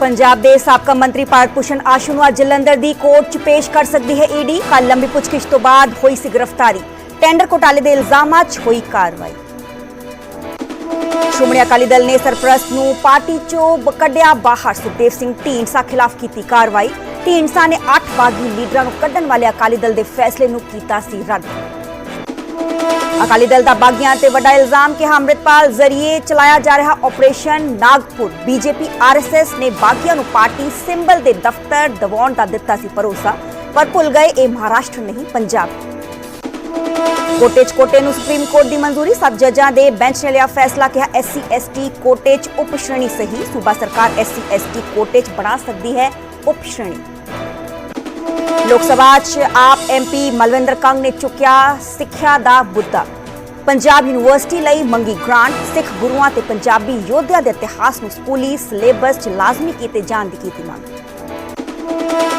ਪੰਜਾਬ ਦੇ ਸਾਬਕਾ ਮੰਤਰੀ ਭਾਰਤ ਭੂਸ਼ਣ ਆਸ਼ੂ ਨੂੰ ਅੱਜ ਜਲੰਧਰ ਦੀ ਕੋਰਟ 'ਚ ਪੇਸ਼ ਕਰ ਸਕਦੀ ਹੈ ਈਡੀ। ਕੱਲ ਲੰਬੀ ਪੁੱਛਗਿੱਛ ਤੋਂ ਬਾਅਦ ਹੋਈ ਸੀ ਗ੍ਰਿਫਤਾਰੀ। ਟੈਂਡਰ ਘੋਟਾਲੇ ਦੇ ਇਲਜ਼ਾਮਾਂ 'ਚ ਹੋਈ ਕਾਰਵਾਈ। ਸ਼੍ਰੋਮਣੀ ਅਕਾਲੀ ਦਲ ਨੇ ਸਰਪ੍ਰਸਤ ਨੂੰ ਪਾਰਟੀ 'ਚੋਂ ਕੱਢਿਆ ਬਾਹਰ। ਸੁਖਦੇਵ ਸਿੰਘ ਢੀਂਡਸਾ ਖਿਲਾਫ ਕੀਤੀ ਕਾਰਵਾਈ। ਢੀਂਡਸਾ ਨੇ 8 ਬਾਗੀ ਲੀਡਰਾਂ ਨੂੰ ਕੱਢਣ ਵਾਲੇ ਅਕਾਲੀ ਦਲ ਦੇ ਫੈਸਲੇ ਨੂੰ ਕੀਤਾ ਸੀ ਰੱਦ। ਅਕਾਲੀ ਦਲ ਦਾ ਬਾਗੀਆਂ ਤੇ ਵੱਡਾ ਇਲਜ਼ਾਮ ਕਿ ਅੰਮ੍ਰਿਤਪਾਲ ਜ਼ਰੀਏ ਚਲਾਇਆ ਜਾ ਰਿਹਾ ਆਪਰੇਸ਼ਨ ਨਾਗਪੁਰ। ਬੀਜੇਪੀ, ਆਰਐਸਐਸ ਨੇ ਬਾਗੀਆਂ ਨੂੰ ਪਾਰਟੀ ਸਿੰਬਲ ਦੇ ਦਫ਼ਤਰ ਦਿਵਾਉਣ ਦਾ ਦਿੱਤਾ ਸੀ ਭਰੋਸਾ, ਪਰ ਭੁੱਲ ਗਏ ਇਹ ਮਹਾਰਾਸ਼ਟਰ ਨਹੀਂ, ਪੰਜਾਬ। ਕੋਟੇ 'ਚ ਕੋਟੇ ਨੂੰ ਸੁਪਰੀਮ ਕੋਰਟ ਦੀ ਮਨਜ਼ੂਰੀ, ਸੱਤ ਜੱਜਾਂ ਦੇ ਬੈਂਚ ਨੇ ਲਿਆ ਫੈਸਲਾ, ਕਿਹਾ ਐਸਸੀ ਐਸਟੀ ਕੋਟੇ 'ਚ ਉਪ ਸ਼੍ਰੇਣੀ ਸਹੀ, ਸੂਬਾ ਸਰਕਾਰ ਐਸਸੀ ਐਸਟੀ ਕੋਟੇ 'ਚ ਬਣਾ ਸਕਦੀ ਹੈ ਉਪ ਸ਼੍ਰੇਣੀ ਲੋਕ ਸਭਾ 'ਚ ਆਪ ਐਮਪੀ ਮਲਵਿੰਦਰ ਕੰਗ ਨੇ ਚੁੱਕਿਆ ਸਿੱਖਿਆ ਦਾ ਮੁੱਦਾ। ਪੰਜਾਬ ਯੂਨੀਵਰਸਿਟੀ ਲਈ ਮੰਗੀ ਗ੍ਰਾਂਟ ਸਿੱਖ ਗੁਰੂਆਂ ਤੇ ਪੰਜਾਬੀ ਯੋਧਿਆਂ ਦੇ ਇਤਿਹਾਸ ਨੂੰ ਸਕੂਲੀ ਸਿਲੇਬਸ 'ਚ ਲਾਜ਼ਮੀ ਕੀਤੇ ਜਾਣ ਦੀ ਕੀਤੀ ਮੰਗ।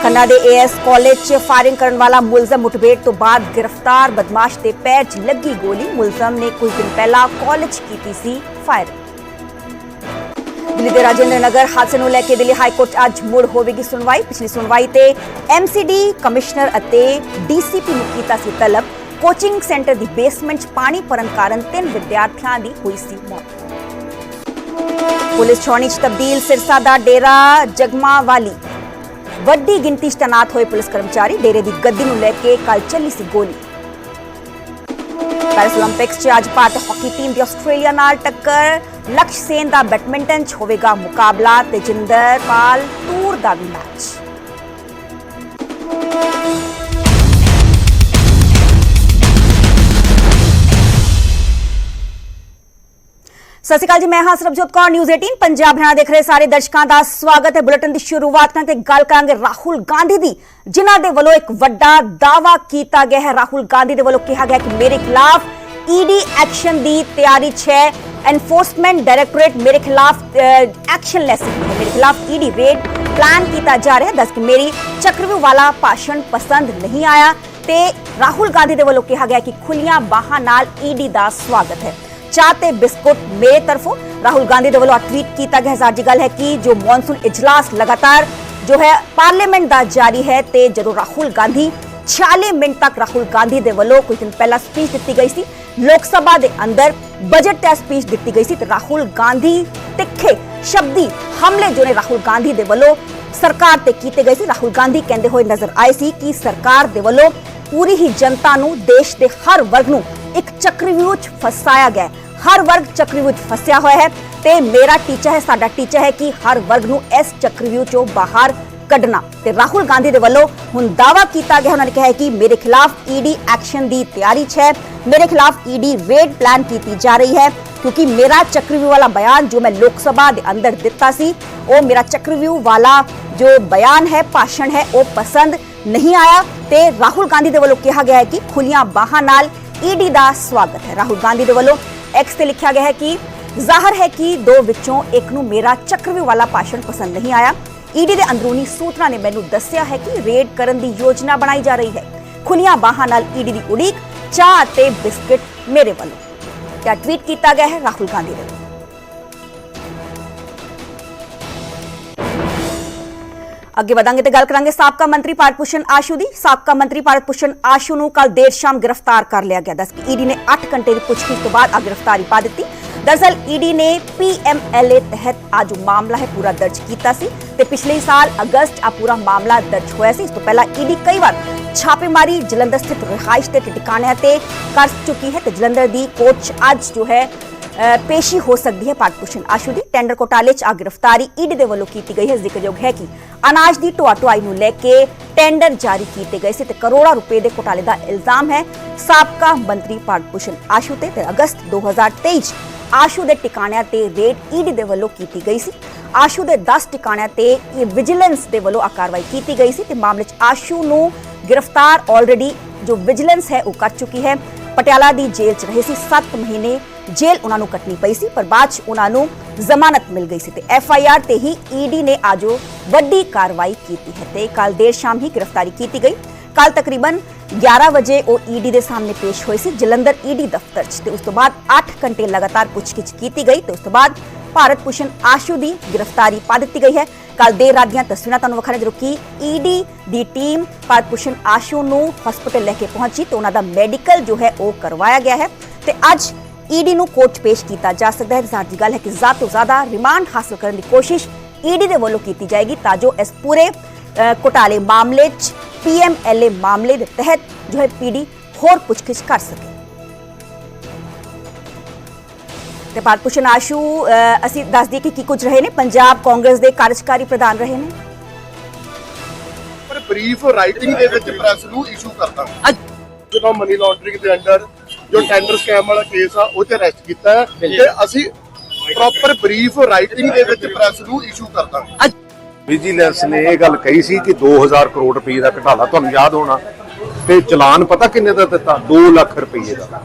ਖੰਨਾ ਦੇ ਏਐਸ ਕਾਲਜ 'ਚ ਫਾਇਰਿੰਗ ਕਰਨ ਵਾਲਾ ਮੁਲਜ਼ਮ ਮੁਠਭੇੜ ਤੋਂ ਬਾਅਦ ਗ੍ਰਿਫਤਾਰ, ਬਦਮਾਸ਼ ਦੇ ਪੈਰ 'ਚ ਲੱਗੀ ਗੋਲੀ। ਮੁਲਜ਼ਮ ਨੇ ਕੁਝ ਦਿਨ ਪਹਿਲਾਂ ਕਾਲਜ 'ਚ ਕੀਤੀ ਸੀ ਫਾਇਰਿੰਗ ਦਿੱਲੀ ਦੇ ਰਾਜੇਂਦਰ ਨਗਰ ਹਾਦਸੇ ਨੂੰ ਲੈ ਕੇ ਦਿੱਲੀ ਹਾਈ ਕੋਰਟ ਅੱਜ ਮੁੜ ਹੋਵੇਗੀ ਸੁਣਵਾਈ ਪਿਛਲੀ ਸੁਣਵਾਈ ਤੇ ਐਮਸੀਡੀ ਕਮਿਸ਼ਨਰ ਅਤੇ ਡੀਸੀਪੀ ਨੂੰ ਕੀਤਾ ਸੀ ਤਲਬ ਕੋਚਿੰਗ ਸੈਂਟਰ ਦੀ ਬੇਸਮੈਂਟ ਪਾਣੀ ਭਰਨ ਕਾਰਨ ਤਿੰਨ ਵਿਦਿਆਰਥੀਆਂ ਦੀ ਹੋਈ ਸੀ ਮੌਤ ਪੁਲਿਸ ਛਾਉਣੀ 'ਚ ਤਬਦੀਲ ਸਿਰਸਾ ਦਾ ਡੇਰਾ ਜਗਮਾ ਵਾਲੀ ਵੱਡੀ ਗਿਣਤੀ 'ਚ ਤਨਾਤ ਹੋਏ ਪੁਲਿਸ ਕਰਮਚਾਰੀ ਡੇਰੇ ਦੀ ਗੱਦੀ ਨੂੰ ਲੈ ਕੇ ਕੱਲ ਚੱਲੀ ਸੀ ਗੋਲੀ ਪੈਰਿਸ 올림픽ਸ 'ਚ ਅੱਜ ਭਾਰਤ ਹਾਕੀ ਟੀਮ ਦੀ ਆਸਟ੍ਰੇਲੀਆ ਨਾਲ ਟੱਕਰ ਲਕਸ਼ ਸੇਨ ਦਾ ਬੈਡਮਿੰਟਨ 'ਚ ਹੋਵੇਗਾ ਮੁਕਾਬਲਾ ਤੇ ਜਿੰਦਰਪਾਲ ਟੂਰ ਦਾ ਵੀ ਮੈਚ। ਸਤਿ ਸ਼੍ਰੀ ਅਕਾਲ ਜੀ, ਮੈਂ ਹਾਂ ਸਰਬਜੋਤ ਕੌਰ ਨਿਊਜ਼ 18 ਪੰਜਾਬ ਹਰਿਆਣਾ ਦੇਖ ਰਹੇ ਸਾਰੇ ਦਰਸ਼ਕਾਂ ਦਾ ਸਵਾਗਤ ਹੈ ਬੁਲੇਟਿਨ ਦੀ ਸ਼ੁਰੂਆਤ ਕਰਨ ਤੇ ਗੱਲ ਕਰਾਂਗੇ ਰਾਹੁਲ ਗਾਂਧੀ ਦੀ, ਜਿਨ੍ਹਾਂ ਦੇ ਵੱਲੋਂ ਇੱਕ ਵੱਡਾ ਦਾਵਾ ਕੀਤਾ ਗਿਆ ਹੈ। ਰਾਹੁਲ ਗਾਂਧੀ ਦੇ ਵੱਲੋਂ ਕਿਹਾ ਗਿਆ ਕਿ ਮੇਰੇ ਖਿਲਾਫ ਈਡੀ ਐਕਸ਼ਨ ਦੀ ਤਿਆਰੀ 'ਚ ਹੈ। ਐਨਫੋਰਸਮੈਂਟ ਡਾਇਰੈਕਟੋਰੇਟ ਮੇਰੇ ਖਿਲਾਫ ਐਕਸ਼ਨ ਲੈ ਸਕਦੀ ਹੈ। ਮੇਰੇ ਖਿਲਾਫ ਈਡੀ ਰੇਡ ਪਲਾਨ ਕੀਤਾ ਜਾ ਰਿਹਾ ਦੱਸ ਕਿ ਮੇਰੀ ਚੱਕਰਵਿਊਹ ਵਾਲਾ ਭਾਸ਼ਣ ਪਸੰਦ ਨਹੀਂ ਆਇਆ ਤੇ ਰਾਹੁਲ ਗਾਂਧੀ ਦੇ ਵੱਲੋਂ ਕਿਹਾ ਗਿਆ ਕਿ ਖੁੱਲੀਆਂ ਬਾਹਾਂ ਨਾਲ ਈਡੀ ਦਾ ਸਵਾਗਤ ਹੈ। ਚਾਹ ਤੇ ਬਿਸਕੁਟ ਮੇਰੇ ਤਰਫੋਂ। ਰਾਹੁਲ ਗਾਂਧੀ ਦੇ ਵੱਲੋਂ ਟਵੀਟ ਕੀਤਾ ਗਿਆ ਜ਼ਾਰੀ ਗੱਲ ਹੈ ਕਿ ਜੋ ਮੌਨਸੂਨ ਇਜਲਾਸ ਲਗਾਤਾਰ ਜੋ ਹੈ ਪਾਰਲੀਮੈਂਟ ਦਾ ਜਾਰੀ ਹੈ ਤੇ ਜਦੋਂ ਰਾਹੁਲ ਗਾਂਧੀ 46 ਮਿੰਟ ਤੱਕ ਰਾਹੁਲ ਗਾਂਧੀ ਦੇ ਵੱਲੋਂ ਕੁਝ ਦਿਨ ਪਹਿਲਾਂ ਸਪੀਚ ਦਿੱਤੀ ਗਈ ਸੀ ਲੋਕ ਸਭਾ ਦੇ ਅੰਦਰ ਬਜਟ ਤੇ ਸਪੀਚ ਦਿੱਤੀ ਗਈ ਸੀ ਤੇ ਰਾਹੁਲ ਗਾਂਧੀ ਤਿੱਖੇ ਸ਼ਬਦੀ ਹਮਲੇ ਜੋ ਨੇ ਰਾਹੁਲ ਗਾਂਧੀ ਦੇ ਵੱਲੋਂ ਸਰਕਾਰ ਤੇ ਕੀਤੇ ਗਏ ਸੀ। ਰਾਹੁਲ ਗਾਂਧੀ ਕਹਿੰਦੇ ਹੋਏ ਨਜ਼ਰ ਆਏ ਸੀ ਕਿ ਸਰਕਾਰ ਦੇ ਵੱਲੋਂ ਪੂਰੀ ਹੀ ਜਨਤਾ ਨੂੰ ਦੇਸ਼ ਦੇ ਹਰ ਵਰਗ ਨੂੰ ਇੱਕ ਚੱਕਰਵਿਊਹ 'ਚ ਫਸਾਇਆ ਗਿਆ ਹਰ ਵਰਗ ਚੱਕਰਵਿਊਹ ਫਸਿਆ ਹੋਇਆ ਹੈ ਤੇ ਮੇਰਾ ਟੀਚਾ ਹੈ, ਸਾਡਾ ਟੀਚਾ ਹੈ ਕਿ ਹਰ ਵਰਗ ਨੂੰ ਇਸ ਚੱਕਰਵਿਊਹ 'ਚੋਂ ਬਾਹਰ ਕੱਢਣਾ। ਤੇ ਰਾਹੁਲ ਗਾਂਧੀ ਦੇ ਵੱਲੋਂ ਹੁਣ ਦਾਵਾ ਕੀਤਾ ਗਿਆ। ਉਹਨਾਂ ਨੇ ਕਿਹਾ ਹੈ ਕਿ ਮੇਰੇ ਖਿਲਾਫ ਈਡੀ ਐਕਸ਼ਨ ਦੀ ਤਿਆਰੀ 'ਚ ਹੈ। ਮੇਰੇ ਖਿਲਾਫ ਈਡੀ ਰੇਡ ਪਲਾਨ ਕੀਤੀ ਜਾ ਰਹੀ ਹੈ। ਕਿਉਂਕਿ ਮੇਰਾ ਚੱਕਰਵਿਊਹ ਵਾਲਾ ਬਿਆਨ ਜੋ ਮੈਂ ਲੋਕ ਸਭਾ ਦੇ ਅੰਦਰ ਦਿੱਤਾ ਸੀ, ਉਹ ਮੇਰਾ ਚੱਕਰਵਿਊਹ ਵਾਲਾ ਜੋ ਬਿਆਨ ਹੈ, ਭਾਸ਼ਣ ਹੈ, ਉਹ ਪਸੰਦ ਨਹੀਂ ਆਇਆ। ਤੇ ਰਾਹੁਲ ਗਾਂਧੀ ਦੇ ਵੱਲੋਂ ਕਿਹਾ ਗਿਆ ਹੈ ਕਿ ਖੁੱਲੀਆਂ ਬਾਹਾਂ ਨਾਲ ਈਡੀ ਦਾ ਸਵਾਗਤ ਹੈ। ਰਾਹੁਲ ਗਾਂਧੀ ਦੇ ਵੱਲੋਂ ਐਕਸ ਤੇ ਲਿਖਿਆ ਗਿਆ ਹੈ ਕਿ ਜ਼ਾਹਰ ਹੈ ਕਿ ਦੋ ਵਿੱਚੋਂ ਇੱਕ ਨੂੰ ਮੇਰਾ ਚੱਕਰਵਿਊ ਵਾਲਾ ਭਾਸ਼ਣ ਪਸੰਦ ਨਹੀਂ ਆਇਆ। ਈਡੀ ਦੇ ਅੰਦਰੂਨੀ ਸੂਤਰਾਂ ਨੇ ਮੈਨੂੰ ਦੱਸਿਆ ਹੈ ਕਿ ਰੇਡ ਕਰਨ ਦੀ ਯੋਜਨਾ ਬਣਾਈ ਜਾ ਰਹੀ ਹੈ। ਖੁੱਲੀਆਂ ਬਾਹਾਂ ਨਾਲ ਈਡੀ ਦੀ ਉਡੀਕ, ਚਾਹ ਅਤੇ ਬਿਸਕਟ ਮੇਰੇ ਵੱਲੋਂ। ਕਿਆ ਟਵੀਟ ਕੀਤਾ ਗਿਆ ਹੈ? ਰਾਹੁਲ ਗਾਂਧੀ ਦੇ। ਅੱਗੇ ਵਧਾਂਗੇ ਤੇ ਗੱਲ ਕਰਾਂਗੇ ਸਾਬਕਾ ਮੰਤਰੀ ਭਾਰਤ ਭੂਸ਼ਣ ਆਸ਼ੂ ਦੀ। ਸਾਬਕਾ ਮੰਤਰੀ ਭਾਰਤ ਭੂਸ਼ਣ ਆਸ਼ੂ ਨੂੰ ਕੱਲ ਦੇਰ ਸ਼ਾਮ ਗ੍ਰਿਫਤਾਰ ਕਰ ਲਿਆ ਗਿਆ। ਦੱਸ ਕਿ ਈਡੀ ਨੇ 8 ਘੰਟੇ ਦੀ ਪੁੱਛਗਿੱਛ ਤੋਂ ਬਾਅਦ ਆ ਗ੍ਰਿਫਤਾਰੀ ਪਾ ਦਿੱਤੀ। ਦਰਅਸਲ ਈਡੀ ਨੇ ਪੀਐਮਐਲਏ ਤਹਿਤ ਅੱਜ ਮਾਮਲਾ ਹੈ ਪੂਰਾ ਦਰਜ ਕੀਤਾ ਸੀ ਤੇ ਪਿਛਲੇ ਸਾਲ ਅਗਸਤ ਆ ਪੂਰਾ ਮਾਮਲਾ ਦਰਜ ਹੋਇਆ ਸੀ ਇਸ ਤੋਂ ਪਹਿਲਾਂ ਈਡੀ ਕਈ ਵਾਰ ਛਾਪੇਮਾਰੀ ਜਲੰਧਰ ਸਥਿਤ ਰਿਹਾਇਸ਼ ਤੇ ਟਿਕਾਣਿਆਂ ਤੇ ਕਰ ਚੁੱਕੀ ਹੈ ਤੇ ਜਲੰਧਰ ਦੀ ਕੋਰਟ ਅੱਜ ਜੋ ਹੈ ਪੇਸ਼ੀ ਹੋ ਸਕਦੀ ਹੈ ਭਾਰਤ ਆਸ਼ੂ ਦੀ ਟੈਂਡਰ ਘੋਟਾਲੇ 'ਚ ਆ ਗ੍ਰਿਫਤਾਰੀ ਈਡੀ ਦੇ ਵੱਲੋਂ ਕੀਤੀ ਗਈ ਹੈ ਜ਼ਿਕਰਯੋਗ ਹੈ ਕਿ ਅਨਾਜ ਦੀ ਢੋਆ ਢੁਆਈ ਨੂੰ ਲੈ ਕੇ ਟੈਂਡਰ ਜਾਰੀ ਕੀਤੇ ਗਏ ਸੀ ਤੇ ਕਰੋੜਾਂ ਰੁਪਏ ਦੇ ਘੋਟਾਲੇ ਦਾ ਇਲਜ਼ਾਮ ਹੈ ਸਾਬਕਾ ਮੰਤਰੀ ਭਾਰਤ ਭੂਸ਼ਣ ਆਸ਼ੂ ਤੇ ਤੇ ਅਗਸਤ 2023 'ਚ ਆਸ਼ੂ ਦੇ ਟਿਕਾਣਿਆਂ ਤੇ ਰੇਡ ਈਡੀ ਦੇ ਵੱਲੋਂ ਕੀਤੀ ਗਈ ਸੀ। ਆਸ਼ੂ ਦੇ 10 ਟਿਕਾਣਿਆਂ ਤੇ ਇਹ ਵਿਜੀਲੈਂਸ ਦੇ ਵੱਲੋਂ ਆ ਕਾਰਵਾਈ ਕੀਤੀ ਗਈ ਸੀ ਤੇ ਮਾਮਲੇ 'ਚ ਆਸ਼ੂ ਨੂੰ ਗ੍ਰਿਫਤਾਰ ਆਲਰੇਡੀ ਜੋ ਵਿਜੀਲੈਂਸ ਹੈ ਉਹ ਕਰ ਚੁੱਕੀ ਹੈ। ਪਟਿਆਲਾ ਦੀ ਜੇਲ੍ਹ 'ਚ ਰਹੇ ਸੀ 7 ਮਹੀਨੇ ਜੇਲ੍ਹ ਉਹਨਾਂ ਨੂੰ ਕੱਟਣੀ ਪਈ ਸੀ, ਪਰ ਬਾਅਦ 'ਚ ਉਹਨਾਂ ਨੂੰ ਜ਼ਮਾਨਤ ਮਿਲ ਗਈ ਸੀ ਤੇ ਐਫ ਆਈ ਆਰ ਤੇ ਹੀ ਈਡੀ ਨੇ ਆਜੋ ਵੱਡੀ ਕਾਰਵਾਈ ਕੀਤੀ ਹੈ ਤੇ ਕੱਲ ਦੇਰ ਸ਼ਾਮ ਹੀ ਗ੍ਰਿਫਤਾਰੀ ਕੀਤੀ ਗਈ। ਕੱਲ ਤਕਰੀਬਨ 11 ਵਜੇ ਉਹ ਈਡੀ ਦੇ ਸਾਹਮਣੇ ਪੇਸ਼ ਹੋਏ ਸੀ ਜਲੰਧਰ ਈਡੀ ਦਫ਼ਤਰ 'ਚ ਤੇ ਉਸ ਤੋਂ ਬਾਅਦ 8 ਘੰਟੇ ਲਗਾਤਾਰ ਪੁੱਛਗਿੱਛ ਕੀਤੀ ਗਈ ਤੇ ਉਸ ਤੋਂ ਬਾਅਦ ਭਾਰਤ ਭੂਸ਼ਣ ਆਸ਼ੂ ਦੀ ਗ੍ਰਿਫਤਾਰੀ ਪਾ ਦਿੱਤੀ ਗਈ ਹੈ ਕੱਲ ਦੇਰ ਰਾਤ ਦੀਆਂ ਤਸਵੀਰਾਂ ਤੁਹਾਨੂੰ ਵਿਖਾ ਰਹੇ ਜਦੋਂ ਕਿ ਈਡੀ ਦੀ ਟੀਮ ਭਾਰਤ ਭੂਸ਼ਣ ਆਸ਼ੂ ਨੂੰ ਹਸਪਤਾਲ ਲੈ ਕੇ ਪਹੁੰਚੀ ਤੇ ਉਹਨਾਂ ਦਾ ਮੈਡੀਕਲ ਜੋ ਹੈ ਉਹ ਕਰਵਾਇਆ ਗਿਆ ਹੈ ਤੇ ਅੱਜ ਈਡੀ ਨੂੰ ਕੋਰਟ 'ਚ ਪੇਸ਼ ਕੀਤਾ ਜਾ ਸਕਦਾ ਹੈ ਜ਼ਾਹਰ ਦੀ ਗੱਲ ਹੈ ਕਿ ਜ਼ਿਆਦਾ ਤੋਂ ਜ਼ਿਆਦਾ ਰਿਮਾਂਡ ਹਾਸਲ ਕਰਨ ਦੀ ਕੋਸ਼ਿਸ਼ ਈਡੀ ਦੇ ਵੱਲੋਂ ਕੀਤੀ ਜਾਏਗੀ ਤਾਂ ਜੋ ਇਸ ਪੂਰੇ ਅ, ਘੁਟਾਲੇ ਮਾਮਲੇ 'ਚ ਪੀਐਮਐਲਏ ਮਾਮਲੇ ਦੇ ਤਹਿਤ ਜੋ ਹੈ ਪੀਡੀ ਹੋਰ ਪੁੱਛਗਿੱਛ ਕਰ ਸਕੇ। ਤੇ ਭੂਸ਼ਣ ਆਸ਼ੂ ਅਸੀਂ ਦੱਸ ਦਈਏ ਕਿ ਕੀ ਕੁਝ ਰਹੇ ਨੇ? ਪੰਜਾਬ ਕਾਂਗਰਸ ਦੇ ਕਾਰਜਕਾਰੀ ਪ੍ਰਧਾਨ ਰਹੇ ਨੇ। ਪਰ ਬਰੀਫ ਰਾਈਟਿੰਗ ਦੇ ਵਿੱਚ ਪ੍ਰੈਸ ਨੂੰ ਇਸ਼ੂ ਕਰਦਾ ਜਦੋਂ ਮਨੀ ਲਾਂਡਰਿੰਗ ਦੇ ਅੰਡਰ ਜੋ ਟੈਂਡਰ ਸਕੈਮ ਵਾਲਾ ਕੇਸ ਆ ਉਹ ਤੇ ਅਰੈਸਟ ਕੀਤਾ ਹੈ। ਤੇ ਅਸੀਂ ਪ੍ਰੋਪਰ ਬਰੀਫ ਰਾਈਟਿੰਗ ਦੇ ਵਿੱਚ ਪ੍ਰੈਸ ਨੂੰ ਇਸ਼ੂ ਕਰਦਾ ਵਿਜੀਲੈਂਸ ਨੇ ਇਹ ਗੱਲ ਕਹੀ ਸੀ ਕਿ 2000 ਕਰੋੜ ਰੁਪਏ ਦਾ ਘਟਾਲਾ ਤੁਹਾਨੂੰ ਯਾਦ ਹੋਣਾ। ਤੇ ਚਲਾਨ ਪਤਾ ਕਿੰਨੇ ਦਾ ਦਿੱਤਾ? 2 ਲੱਖ ਰੁਪਏ ਦਾ।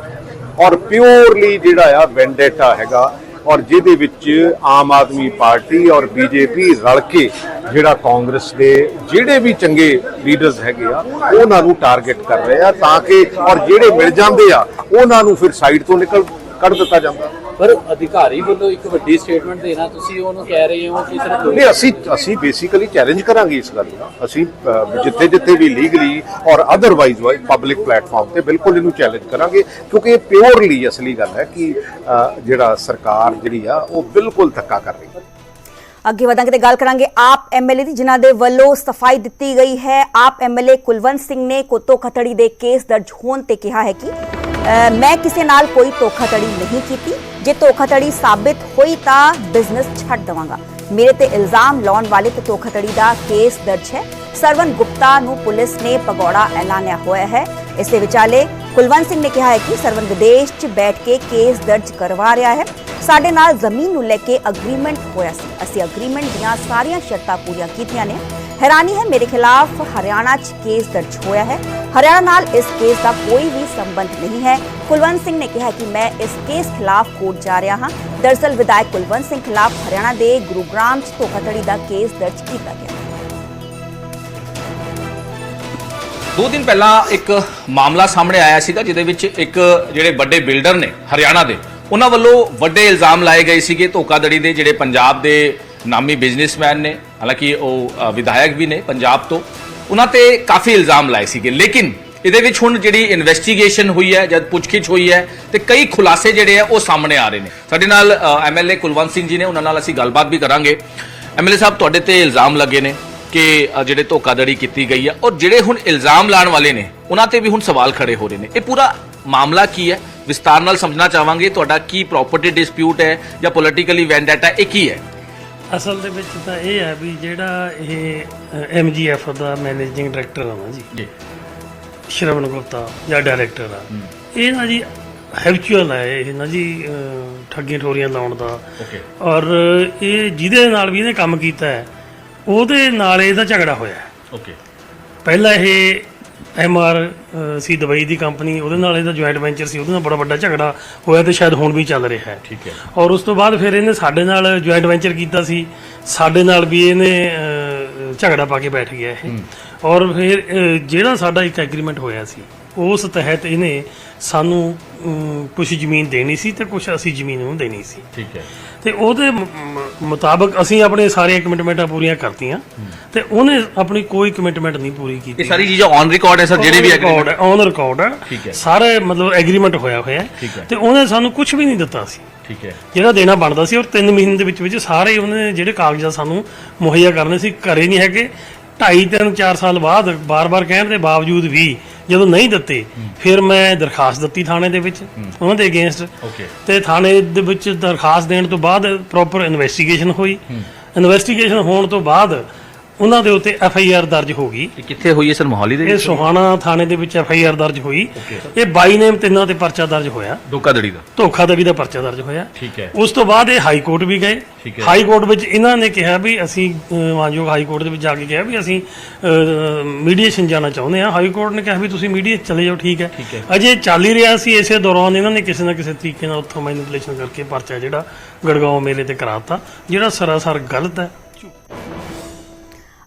ਔਰ ਪਿਓਰਲੀ ਜਿਹੜਾ ਆ ਵੈਂਡੇਟਾ ਹੈਗਾ, ਔਰ ਜਿਹਦੇ ਵਿੱਚ ਆਮ ਆਦਮੀ ਪਾਰਟੀ ਔਰ ਬੀਜੇਪੀ ਰਲ ਕੇ ਜਿਹੜਾ ਕਾਂਗਰਸ ਦੇ ਜਿਹੜੇ ਵੀ ਚੰਗੇ ਲੀਡਰਸ ਹੈਗੇ ਆ, ਉਹਨਾਂ ਨੂੰ ਟਾਰਗੇਟ ਕਰ ਰਹੇ ਆ ਤਾਂ ਕਿ ਔਰ ਜਿਹੜੇ ਮਿਲ ਜਾਂਦੇ ਆ, ਉਹਨਾਂ ਨੂੰ ਫਿਰ ਸਾਈਡ ਤੋਂ ਨਿਕਲ ਕੱਢ ਦਿੱਤਾ ਜਾਂਦਾ। ਪਰ ਅਧਿਕਾਰੀ ਵੱਲੋਂ ਇੱਕ ਵੱਡੀ ਸਟੇਟਮੈਂਟ ਦੇਣਾ ਤੁਸੀਂ ਉਹਨੂੰ ਕਹਿ ਰਹੇ ਹੋ ਕਿ ਸਿਰਫ ਨਹੀਂ ਅਸੀਂ ਅਸੀਂ ਬੇਸਿਕਲੀ ਚੈਲੰਜ ਕਰਾਂਗੇ ਇਸ ਗੱਲ ਨੂੰ। ਅਸੀਂ ਜਿੱਥੇ ਜਿੱਥੇ ਵੀ legally or otherwise public platform ਤੇ ਬਿਲਕੁਲ ਇਹਨੂੰ ਚੈਲੰਜ ਕਰਾਂਗੇ ਕਿਉਂਕਿ ਇਹ ਪਿਓਰਲੀ ਅਸਲੀ ਗੱਲ ਹੈ ਕਿ ਜਿਹੜਾ ਸਰਕਾਰ ਜਿਹੜੀ ਆ ਉਹ ਬਿਲਕੁਲ ਧੱਕਾ ਕਰ ਰਹੀ ਹੈ। ਅੱਗੇ ਵਧਾਂਗੇ ਤੇ ਗੱਲ ਕਰਾਂਗੇ ਆਪ ਐਮਐਲਏ ਦੀ ਜਿਨ੍ਹਾਂ ਦੇ ਵੱਲੋਂ ਸਫ਼ਾਈ ਦਿੱਤੀ ਗਈ ਹੈ। ਆਪ ਐਮਐਲਏ ਕੁਲਵੰਤ ਸਿੰਘ ਨੇ ਕੋਤੋ ਖਤੜੀ ਦੇ ਕੇਸ ਦਰਜ ਹੋਣ ਤੇ ਕਿਹਾ ਹੈ ਕਿ ਮੈਂ ਕਿਸੇ ਨਾਲ ਕੋਈ ਧੋਖਾਧੜੀ ਨਹੀਂ ਕੀਤੀ। ਜੇ ਧੋਖਾਧੜੀ ਸਾਬਿਤ ਹੋਈ ਤਾਂ ਬਿਜ਼ਨਸ ਛੱਡ ਦਵਾਂਗਾ। ਮੇਰੇ ਤੇ ਇਲਜ਼ਾਮ ਲਾਉਣ ਵਾਲੇ ਤੇ ਧੋਖਾਧੜੀ ਦਾ ਕੇਸ ਦਰਜ ਹੈ। ਸਰਵਨ ਗੁਪਤਾ ਨੂੰ ਪੁਲਿਸ ਨੇ ਪਗੌੜਾ ਐਲਾਨਿਆ ਹੋਇਆ ਹੈ। ਇਸੇ ਵਿਚਾਲੇ ਕੁਲਵੰਤ ਸਿੰਘ ਨੇ ਕਿਹਾ ਹੈ ਕਿ ਸਰਵਨ ਵਿਦੇਸ਼ 'ਚ ਬੈਠ ਕੇ ਕੇਸ ਦਰਜ ਕਰਵਾ ਰਿਹਾ ਹੈ। ਸਾਡੇ ਨਾਲ ਜ਼ਮੀਨ ਨੂੰ ਲੈ ਕੇ ਅਗਰੀਮੈਂਟ ਹੋਇਆ ਸੀ। ਅਸੀਂ ਅਗਰੀਮੈਂਟ ਦੀਆਂ ਸਾਰੀਆਂ ਸ਼ਰਤਾਂ ਪੂਰੀਆਂ ਕੀਤੀਆਂ ਨੇ। ਹੈਰਾਨੀ ਹੈ, ਮੇਰੇ ਖਿਲਾਫ ਹਰਿਆਣਾ 'ਚ ਕੇਸ ਦਰਜ ਹੋਇਆ ਹੈ। ਹਰਿਆਣਾ ਨਾਲ ਇਸ ਕੇਸ ਦਾ ਕੋਈ ਵੀ ਸੰਬੰਧ ਨਹੀਂ ਹੈ। ਕੁਲਵੰਤ ਸਿੰਘ ਨੇ ਕਿਹਾ ਕਿ ਮੈਂ ਇਸ ਕੇਸ ਖਿਲਾਫ ਕੋਰਟ ਜਾ ਰਿਹਾ ਹਾਂ। ਦਰਅਸਲ ਵਿਧਾਇਕ ਕੁਲਵੰਤ ਸਿੰਘ ਖਿਲਾਫ ਹਰਿਆਣਾ ਦੇ ਗੁਰੂਗ੍ਰਾਮ 'ਚ ਧੋਖਾਧੜੀ ਦਾ ਕੇਸ ਦਰਜ ਕੀਤਾ ਗਿਆ। ਦੋ ਦਿਨ ਪਹਿਲਾਂ ਇੱਕ ਮਾਮਲਾ ਸਾਹਮਣੇ ਆਇਆ ਸੀਗਾ, ਜਿਹਦੇ ਵਿੱਚ ਇੱਕ ਜਿਹੜੇ ਵੱਡੇ ਬਿਲਡਰ ਨੇ ਹਰਿਆਣਾ ਦੇ, ਉਹਨਾਂ ਵੱਲੋਂ ਵੱਡੇ ਇਲਜ਼ਾਮ ਲਾਏ ਗਏ ਸੀਗੇ ਧੋਖਾਧੜੀ ਦੇ, ਜਿਹੜੇ ਪੰਜਾਬ ਦੇ ਨਾਮੀ ਬਿਜ਼ਨਸਮੈਨ ਨੇ। ਹਾਲਾਂਕਿ ਉਹ ਵਿਧਾਇਕ ਵੀ ਨੇ ਪੰਜਾਬ ਤੋਂ, ਉਹਨਾਂ ਤੇ ਕਾਫੀ ਇਲਜ਼ਾਮ ਲਾਏ ਸੀਗੇ। ਲੇਕਿਨ ਇਹਦੇ ਵਿੱਚ ਹੁਣ ਜਿਹੜੀ ਇਨਵੈਸਟੀਗੇਸ਼ਨ ਹੋਈ ਹੈ, ਜਦ ਪੁੱਛਗਿੱਛ ਹੋਈ ਹੈ, ਤੇ ਕਈ ਖੁਲਾਸੇ ਜਿਹੜੇ ਆ, ਉਹ ਸਾਹਮਣੇ ਆ ਰਹੇ ਨੇ। ਸਾਡੇ ਨਾਲ ਐਮਐਲਏ ਕੁਲਵੰਤ ਸਿੰਘ ਜੀ ਨੇ, ਉਹਨਾਂ ਨਾਲ ਅਸੀਂ ਗੱਲਬਾਤ ਵੀ ਕਰਾਂਗੇ। ਐਮਐਲਏ ਸਾਹਿਬ, ਤੁਹਾਡੇ ਤੇ ਇਲਜ਼ਾਮ ਲੱਗੇ ਨੇ ਕਿ ਜਿਹੜੇ ਧੋਖਾਧੜੀ ਕੀਤੀ ਗਈ ਹੈ, ਔਰ ਜਿਹੜੇ ਹੁਣ ਇਲਜ਼ਾਮ ਲਾਉਣ ਵਾਲੇ ਨੇ, ਉਹਨਾਂ ਤੇ ਵੀ ਹੁਣ ਸਵਾਲ ਖੜੇ ਹੋ ਰਹੇ ਨੇ। ਇਹ ਪੂਰਾ ਮਾਮਲਾ ਕੀ ਹੈ? ਵਿਸਤਾਰ ਨਾਲ ਸਮਝਣਾ ਚਾਹਾਂਗੇ, ਤੁਹਾਡਾ ਕੀ ਪ੍ਰਾਪਰਟੀ ਡਿਸਪਿਊਟ ਹੈ ਜਾਂ ਪੋਲਿਟੀਕਲੀ ਵੈਂਡੇਟਾ ਇਹ ਕੀ ਹੈ? ਅਸਲ ਦੇ ਵਿੱਚ ਤਾਂ ਇਹ ਹੈ ਵੀ ਜਿਹੜਾ ਇਹ ਐਮਜੀਐਫ ਦਾ ਮੈਨੇਜਿੰਗ ਡਾਇਰੈਕਟਰ ਆ ਨਾ ਜੀ। ਜੀ। ਸ਼ਰਵਣ ਗੁਪਤਾ ਜਾਂ ਡਾਇਰੈਕਟਰ ਆ। ਇਹ ਨਾ ਜੀ ਹੈਬਚੁਅਲ ਹੈ ਇਹ ਨਾ ਜੀ ਠੱਗੀਆਂ ਠੋਰੀਆਂ ਲਾਉਣ ਦਾ। ਓਕੇ ਔਰ ਇਹ ਜਿਹਦੇ ਨਾਲ ਵੀ ਇਹਨੇ ਕੰਮ ਕੀਤਾ ਹੈ ਉਹਦੇ ਨਾਲ ਇਹਦਾ ਝਗੜਾ ਹੋਇਆ। ਓਕੇ ਪਹਿਲਾਂ ਇਹ ਐਮਆਰ ਸੀ ਦੁਬਈ ਦੀ ਕੰਪਨੀ ਉਹਦੇ ਨਾਲ ਇਹਦਾ ਜੁਆਇੰਟ ਵੈਂਚਰ ਸੀ ਉਹਦੇ ਨਾਲ ਬੜਾ ਵੱਡਾ ਝਗੜਾ ਹੋਇਆ ਤੇ ਸ਼ਾਇਦ ਹੁਣ ਵੀ ਚੱਲ ਰਿਹਾ ਹੈ। ਠੀਕ ਹੈ। ਔਰ ਉਸ ਤੋਂ ਬਾਅਦ ਫਿਰ ਇਹਨੇ ਸਾਡੇ ਨਾਲ ਜੁਆਇੰਟ ਵੈਂਚਰ ਕੀਤਾ ਸੀ। ਸਾਡੇ ਨਾਲ ਵੀ ਇਹਨੇ ਝਗੜਾ ਪਾ ਕੇ ਬੈਠ ਗਿਆ ਇਹ। ਔਰ ਫਿਰ ਜਿਹੜਾ ਸਾਡਾ ਇੱਕ ਐਗਰੀਮੈਂਟ ਹੋਇਆ ਸੀ ਉਸ ਤਹਿਤ ਇਹਨੇ ਸਾਨੂੰ ਕੁਝ ਜ਼ਮੀਨ ਦੇਣੀ ਸੀ ਤੇ ਕੁਝ ਅਸੀਂ ਜ਼ਮੀਨ ਉਹਨੂੰ ਦੇਣੀ ਸੀ। ਠੀਕ ਹੈ। ਤੇ ਉਹਦੇ ਮੁਤਾਬਕ ਅਸੀਂ ਆਪਣੇ ਸਾਰੇ ਕਮਿਟਮੈਂਟਾਂ ਪੂਰੀਆਂ ਕਰਤੀਆਂ ਤੇ ਉਹਨੇ ਆਪਣੀ ਕੋਈ ਕਮਿਟਮੈਂਟ ਨਹੀਂ ਪੂਰੀ ਕੀਤੀ। ਇਹ ਸਾਰੀ ਚੀਜ਼ਾਂ ਔਨ ਰਿਕਾਰਡ ਹੈ ਸਰ ਜਿਹੜੇ ਵੀ agreement- ਹੈ। ਔਨ ਰਿਕਾਰਡ ਹੈ। ਸਾਰੇ ਮਤਲਬ ਐਗਰੀਮੈਂਟ ਹੋਇਆ ਹੋਇਆ। ਤੇ ਉਹਨੇ ਸਾਨੂੰ ਕੁਝ ਵੀ ਨਹੀਂ ਦਿੱਤਾ ਸੀ। ਠੀਕ ਹੈ। ਜਿਹੜਾ ਦੇਣਾ ਬਣਦਾ ਸੀ ਔਰ 3 ਮਹੀਨੇ ਦੇ ਵਿੱਚ ਵਿੱਚ ਸਾਰੇ ਉਹਨੇ ਜਿਹੜੇ ਕਾਗਜ਼ਾਤ ਸਾਨੂੰ ਮੁਹੱਈਆ ਕਰਨੇ ਸੀ ਘਰੇ ਨਹੀਂ ਹੈਗੇ। 2.5 3 4 ਸਾਲ ਬਾਅਦ ਬਾਰ-ਬਾਰ ਕਹਿਣ ਦੇ ਬਾਵਜੂਦ ਵੀ ਜਦੋਂ ਨਹੀਂ ਦਿੱਤੇ ਫਿਰ ਮੈਂ ਦਰਖਾਸਤ ਦਿੱਤੀ ਥਾਣੇ ਦੇ ਵਿੱਚ ਉਹਨਾਂ ਦੇ ਅਗੇਂਸਟ ਤੇ ਥਾਣੇ ਦੇ ਵਿੱਚ ਦਰਖਾਸਤ ਦੇਣ ਤੋਂ ਬਾਅਦ ਪ੍ਰੋਪਰ ਇਨਵੈਸਟੀਗੇਸ਼ਨ ਹੋਈ। ਇਨਵੈਸਟੀਗੇਸ਼ਨ ਹੋਣ ਤੋਂ ਬਾਅਦ ਉਹਨਾਂ ਦੇ ਉੱਤੇ ਐਫ ਆਈ ਆਰ ਦਰਜ ਹੋ ਗਈ। ਇਹ ਕਿੱਥੇ ਹੋਈ ਹੈ ਸਰ ਮੋਹਾਲੀ ਦੇ ਇਹ ਵਿੱਚ? ਸੁਹਾਣਾ ਥਾਣੇ ਦੇ ਵਿੱਚ ਐਫ ਆਈ ਆਰ ਦਰਜ ਹੋਈ। ਇਹ ਬਾਈ ਨੇਮ ਤਿੰਨਾਂ ਤੇ ਪਰਚਾ ਦਰਜ ਹੋਇਆ। ਧੋਖਾਧੜੀ ਦਾ? ਧੋਖਾਧੜੀ ਦਾ ਪਰਚਾ ਦਰਜ ਹੋਇਆ। ਠੀਕ ਹੈ। ਉਸ ਤੋਂ ਬਾਅਦ ਇਹ ਹਾਈ ਕੋਰਟ ਵੀ ਗਏ। ਠੀਕ ਹੈ। ਹਾਈ ਕੋਰਟ ਵਿੱਚ ਇਹਨਾਂ ਨੇ ਕਿਹਾ ਵੀ ਅਸੀਂ ਮਾਨਯੋਗ ਹਾਈ ਕੋਰਟ ਦੇ ਵਿੱਚ ਜਾ ਕੇ ਕਿਹਾ ਵੀ ਅਸੀਂ ਮੀਡੀਏਸ਼ਨ ਜਾਣਾ ਚਾਹੁੰਦੇ ਹਾਂ। ਹਾਈ ਕੋਰਟ ਨੇ ਕਿਹਾ ਵੀ ਤੁਸੀਂ ਮੀਡੀਆ ਚਲੇ ਜਾਓ ਠੀਕ ਹੈ। ਠੀਕ ਹੈ। ਅਜੇ ਚੱਲ ਹੀ ਰਿਹਾ ਸੀ ਇਸੇ ਦੌਰਾਨ ਇਹਨਾਂ ਨੇ ਕਿਸੇ ਨਾ ਕਿਸੇ ਤਰੀਕੇ ਨਾਲ ਉੱਥੋਂ ਮੈਨੀਪੂਲੇਸ਼ਨ ਕਰਕੇ ਪਰਚਾ ਜਿਹੜਾ ਗੜਗਾਉਂ ਮੇਲੇ ਤੇ ਕਰਾਤਾ ਜਿਹੜਾ ਸਰਾਸਰ ਗਲਤ ਹੈ।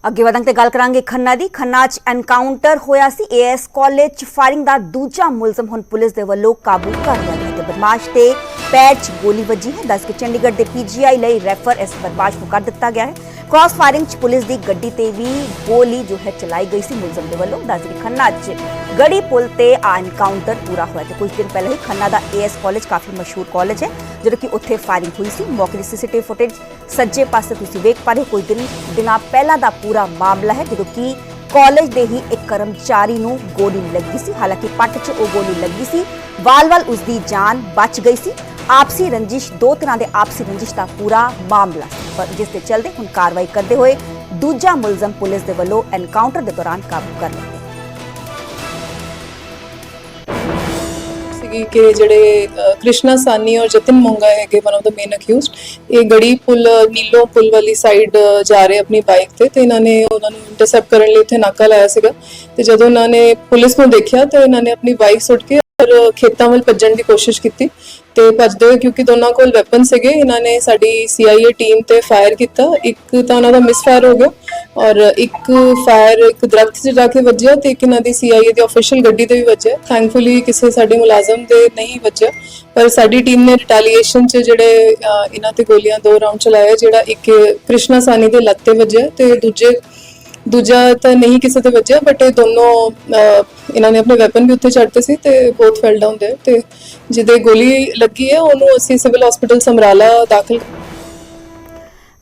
ਅੱਗੇ ਵਧਾਂਗੇ ਤੇ ਗੱਲ ਕਰਾਂਗੇ ਖੰਨਾ ਦੀ। ਖੰਨਾ 'ਚ ਐਨਕਾਊਂਟਰ ਹੋਇਆ ਸੀ ਏਐਸ ਕਾਲਜ 'ਚ ਫਾਇਰਿੰਗ ਦਾ ਦੂਜਾ ਮੁਲਜ਼ਮ। ਹੁਣ ਪੁਲਿਸ ਦੇ ਵੱਲੋਂ ਕਾਬੂ ਕਰ ਲਿਆ ਗਿਆ ਤੇ ਬਦਮਾਸ਼ ਤੇ ਪੈਰ 'ਚ ਗੋਲੀ ਵੱਜੀ ਹੈ। ਦੱਸ ਕੇ ਚੰਡੀਗੜ੍ਹ ਦੇ ਪੀਜੀਆਈ ਲਈ ਰੈਫਰ ਇਸ ਬਰਬਾਸ਼ ਨੂੰ ਕਰ ਦਿੱਤਾ ਗਿਆ ਹੈ। ਕ੍ਰਾਸ ਫਾਇਰਿੰਗ 'ਚ ਪੁਲਿਸ ਦੀ ਗੱਡੀ ਤੇ ਵੀ ਗੋਲੀ ਜੋ ਹੈ ਚਲਾਈ ਗਈ ਸੀ ਮੁਲਜ਼ਮ ਦੇ ਵੱਲੋਂ। ਦੱਸ ਕੇ ਖੰਨਾ 'ਚ ਗੜੀ ਪੁਲ ਤੇ ਆ ਐਨਕਾਊਂਟਰ ਪੂਰਾ ਹੋਇਆ ਤੇ ਕੁਝ ਦਿਨ ਪਹਿਲਾਂ ਹੀ ਖੰਨਾ ਦਾ ਏਐਸ ਕਾਲਜ ਕਾਫੀ ਮਸ਼ਹੂਰ ਕਾਲਜ ਹੈ, ਜਦੋਂ ਕਿ ਉੱਥੇ ਫਾਇਰਿੰਗ ਹੋਈ ਸੀ। ਮੌਕੇ ਦੀ ਸੀਸੀਟੀਵੀ ਫੁਟੇਜ ਸੱਜੇ ਪਾਸੇ ਤੁਸੀਂ ਵੇਖ ਪਾ ਰਹੇ ਹੋ ਕੁਝ ਦਿਨ, ਦਿਨਾਂ ਪਹਿਲਾਂ ਦਾ ਪੂਰਾ ਮਾਮਲਾ ਹੈ, ਜਦੋਂ ਕਿ ਕਾਲਜ ਦੇ ਹੀ ਇੱਕ ਕਰਮਚਾਰੀ ਨੂੰ ਗੋਲੀ ਲੱਗੀ ਸੀ। ਹਾਲਾਂਕਿ ਪੱਟ 'ਚ ਉਹ ਗੋਲੀ ਲੱਗੀ ਸੀ। ਵਾਲ-ਵਾਲ ਉਸ ਦੀ ਜਾਨ ਬਚ ਗਈ ਸੀ। ਆਪਸੀ ਰੰਜਿਸ਼, ਦੋ ਤਰ੍ਹਾਂ ਦੇ ਆਪਸੀ ਰੰਜਿਸ਼ ਦਾ ਪੂਰਾ ਮਾਮਲਾ ਸੀ। ਪਰ ਜਿਸ ਦੇ ਚੱਲਦੇ ਹੁਣ ਕਾਰਵਾਈ ਕਰਦੇ ਹੋਏ ਦੂਜਾ ਮੁਲਜ਼ਮ ਪੁਲਿਸ ਦੇ ਵੱਲੋਂ ਐਨਕਾਊਂਟਰ ਦੇ ਦੌਰਾਨ ਕਾਬੂ ਕਰ ਲਿਆ। ਕਿ ਜਿਹੜੇ ਕ੍ਰਿਸ਼ਨਾ ਸਾਨੀ ਔਰ ਜਤਿਨ ਮੋਂਗਾ ਹੈਗੇ ਵਨ ਆਫ ਦਾ ਮੇਨ ਅਕਿਊਜ਼ਡ ਇਹ ਗੜੀ ਪੁਲ, ਨੀਲੋ ਪੁਲ ਵਾਲੀ ਸਾਈਡ ਜਾ ਰਹੇ ਆਪਣੀ ਬਾਈਕ ਤੇ ਤੇ ਇਹਨਾਂ ਨੇ ਉਹਨਾਂ ਨੂੰ ਇੰਟਰਸੈਪਟ ਕਰਨ ਲਈ ਉੱਥੇ ਨਾਕਾ ਲਾਇਆ ਸੀਗਾ। ਤੇ ਜਦੋਂ ਉਹਨਾਂ ਨੇ ਪੁਲਿਸ ਨੂੰ ਦੇਖਿਆ, ਤੇ ਇਹਨਾਂ ਨੇ ਆਪਣੀ ਬਾਈਕ ਸੁੱਟ ਕੇ ਔਰ ਖੇਤਾਂ ਵੱਲ ਭੱਜਣ ਦੀ ਕੋਸ਼ਿਸ਼ ਕੀਤੀ ਤੇ ਭੱਜਦੇ ਹੋਏ ਕਿਉਂਕਿ ਦੋਨਾਂ ਕੋਲ ਵੈਪਨ ਸੀਗੇ, ਇਹਨਾਂ ਨੇ ਸਾਡੀ ਸੀਆਈਏ ਟੀਮ ਤੇ ਫਾਇਰ ਕੀਤਾ। ਇੱਕ ਤਾਂ ਉਹਨਾਂ ਦਾ ਮਿਸਫਾਇਰ ਹੋ ਗਿਆ ਔਰ ਇੱਕ ਫਾਇਰ ਇੱਕ ਦਰਖਤ 'ਚ ਜਾ ਕੇ ਵੱਜਿਆ ਤੇ ਇੱਕ ਇਹਨਾਂ ਦੀ ਸੀਆਈਏ ਦੀ ਆਫੀਸ਼ੀਅਲ ਗੱਡੀ ਤੇ ਵੀ ਵੱਜਿਆ। ਥੈਂਕਫੁਲੀ ਕਿਸੇ ਸਾਡੇ ਮੁਲਾਜ਼ਮ ਦੇ ਨਹੀਂ ਵੱਜਿਆ, ਪਰ ਸਾਡੀ ਟੀਮ ਨੇ ਰਿਟੈਲੀਏਸ਼ਨ 'ਚ ਜਿਹੜੇ ਇਹਨਾਂ ਤੇ ਗੋਲੀਆਂ ਦੋ ਰਾਉਂਡ ਚਲਾਇਆ, ਜਿਹੜਾ ਇੱਕ ਕ੍ਰਿਸ਼ਨਾ ਸਾਨੀ ਦੇ ਲੱਤ ਤੇ ਵੱਜਿਆ ਤੇ ਦੂਜੇ ਦੂਜਾ ਤਾਂ ਨਹੀਂ ਕਿਸੇ ਤੇ ਵੱਜਿਆ ਬਟ ਇਹ ਦੋਨੋਂ ਇਹਨਾਂ ਨੇ ਆਪਣੇ ਵੈਪਨ ਵੀ ਉੱਤੇ ਛੱਡਤੇ ਸੀ ਤੇ ਬੋਥ ਫੈਲ ਡਾਊਨ ਦੇ ਤੇ ਜਿਹਦੇ ਗੋਲੀ ਲੱਗੀ ਹੈ, ਉਹਨੂੰ ਅਸੀਂ ਸਿਵਲ ਹਸਪੀਟਲ ਸਮਰਾਲਾ ਦਾਖਲ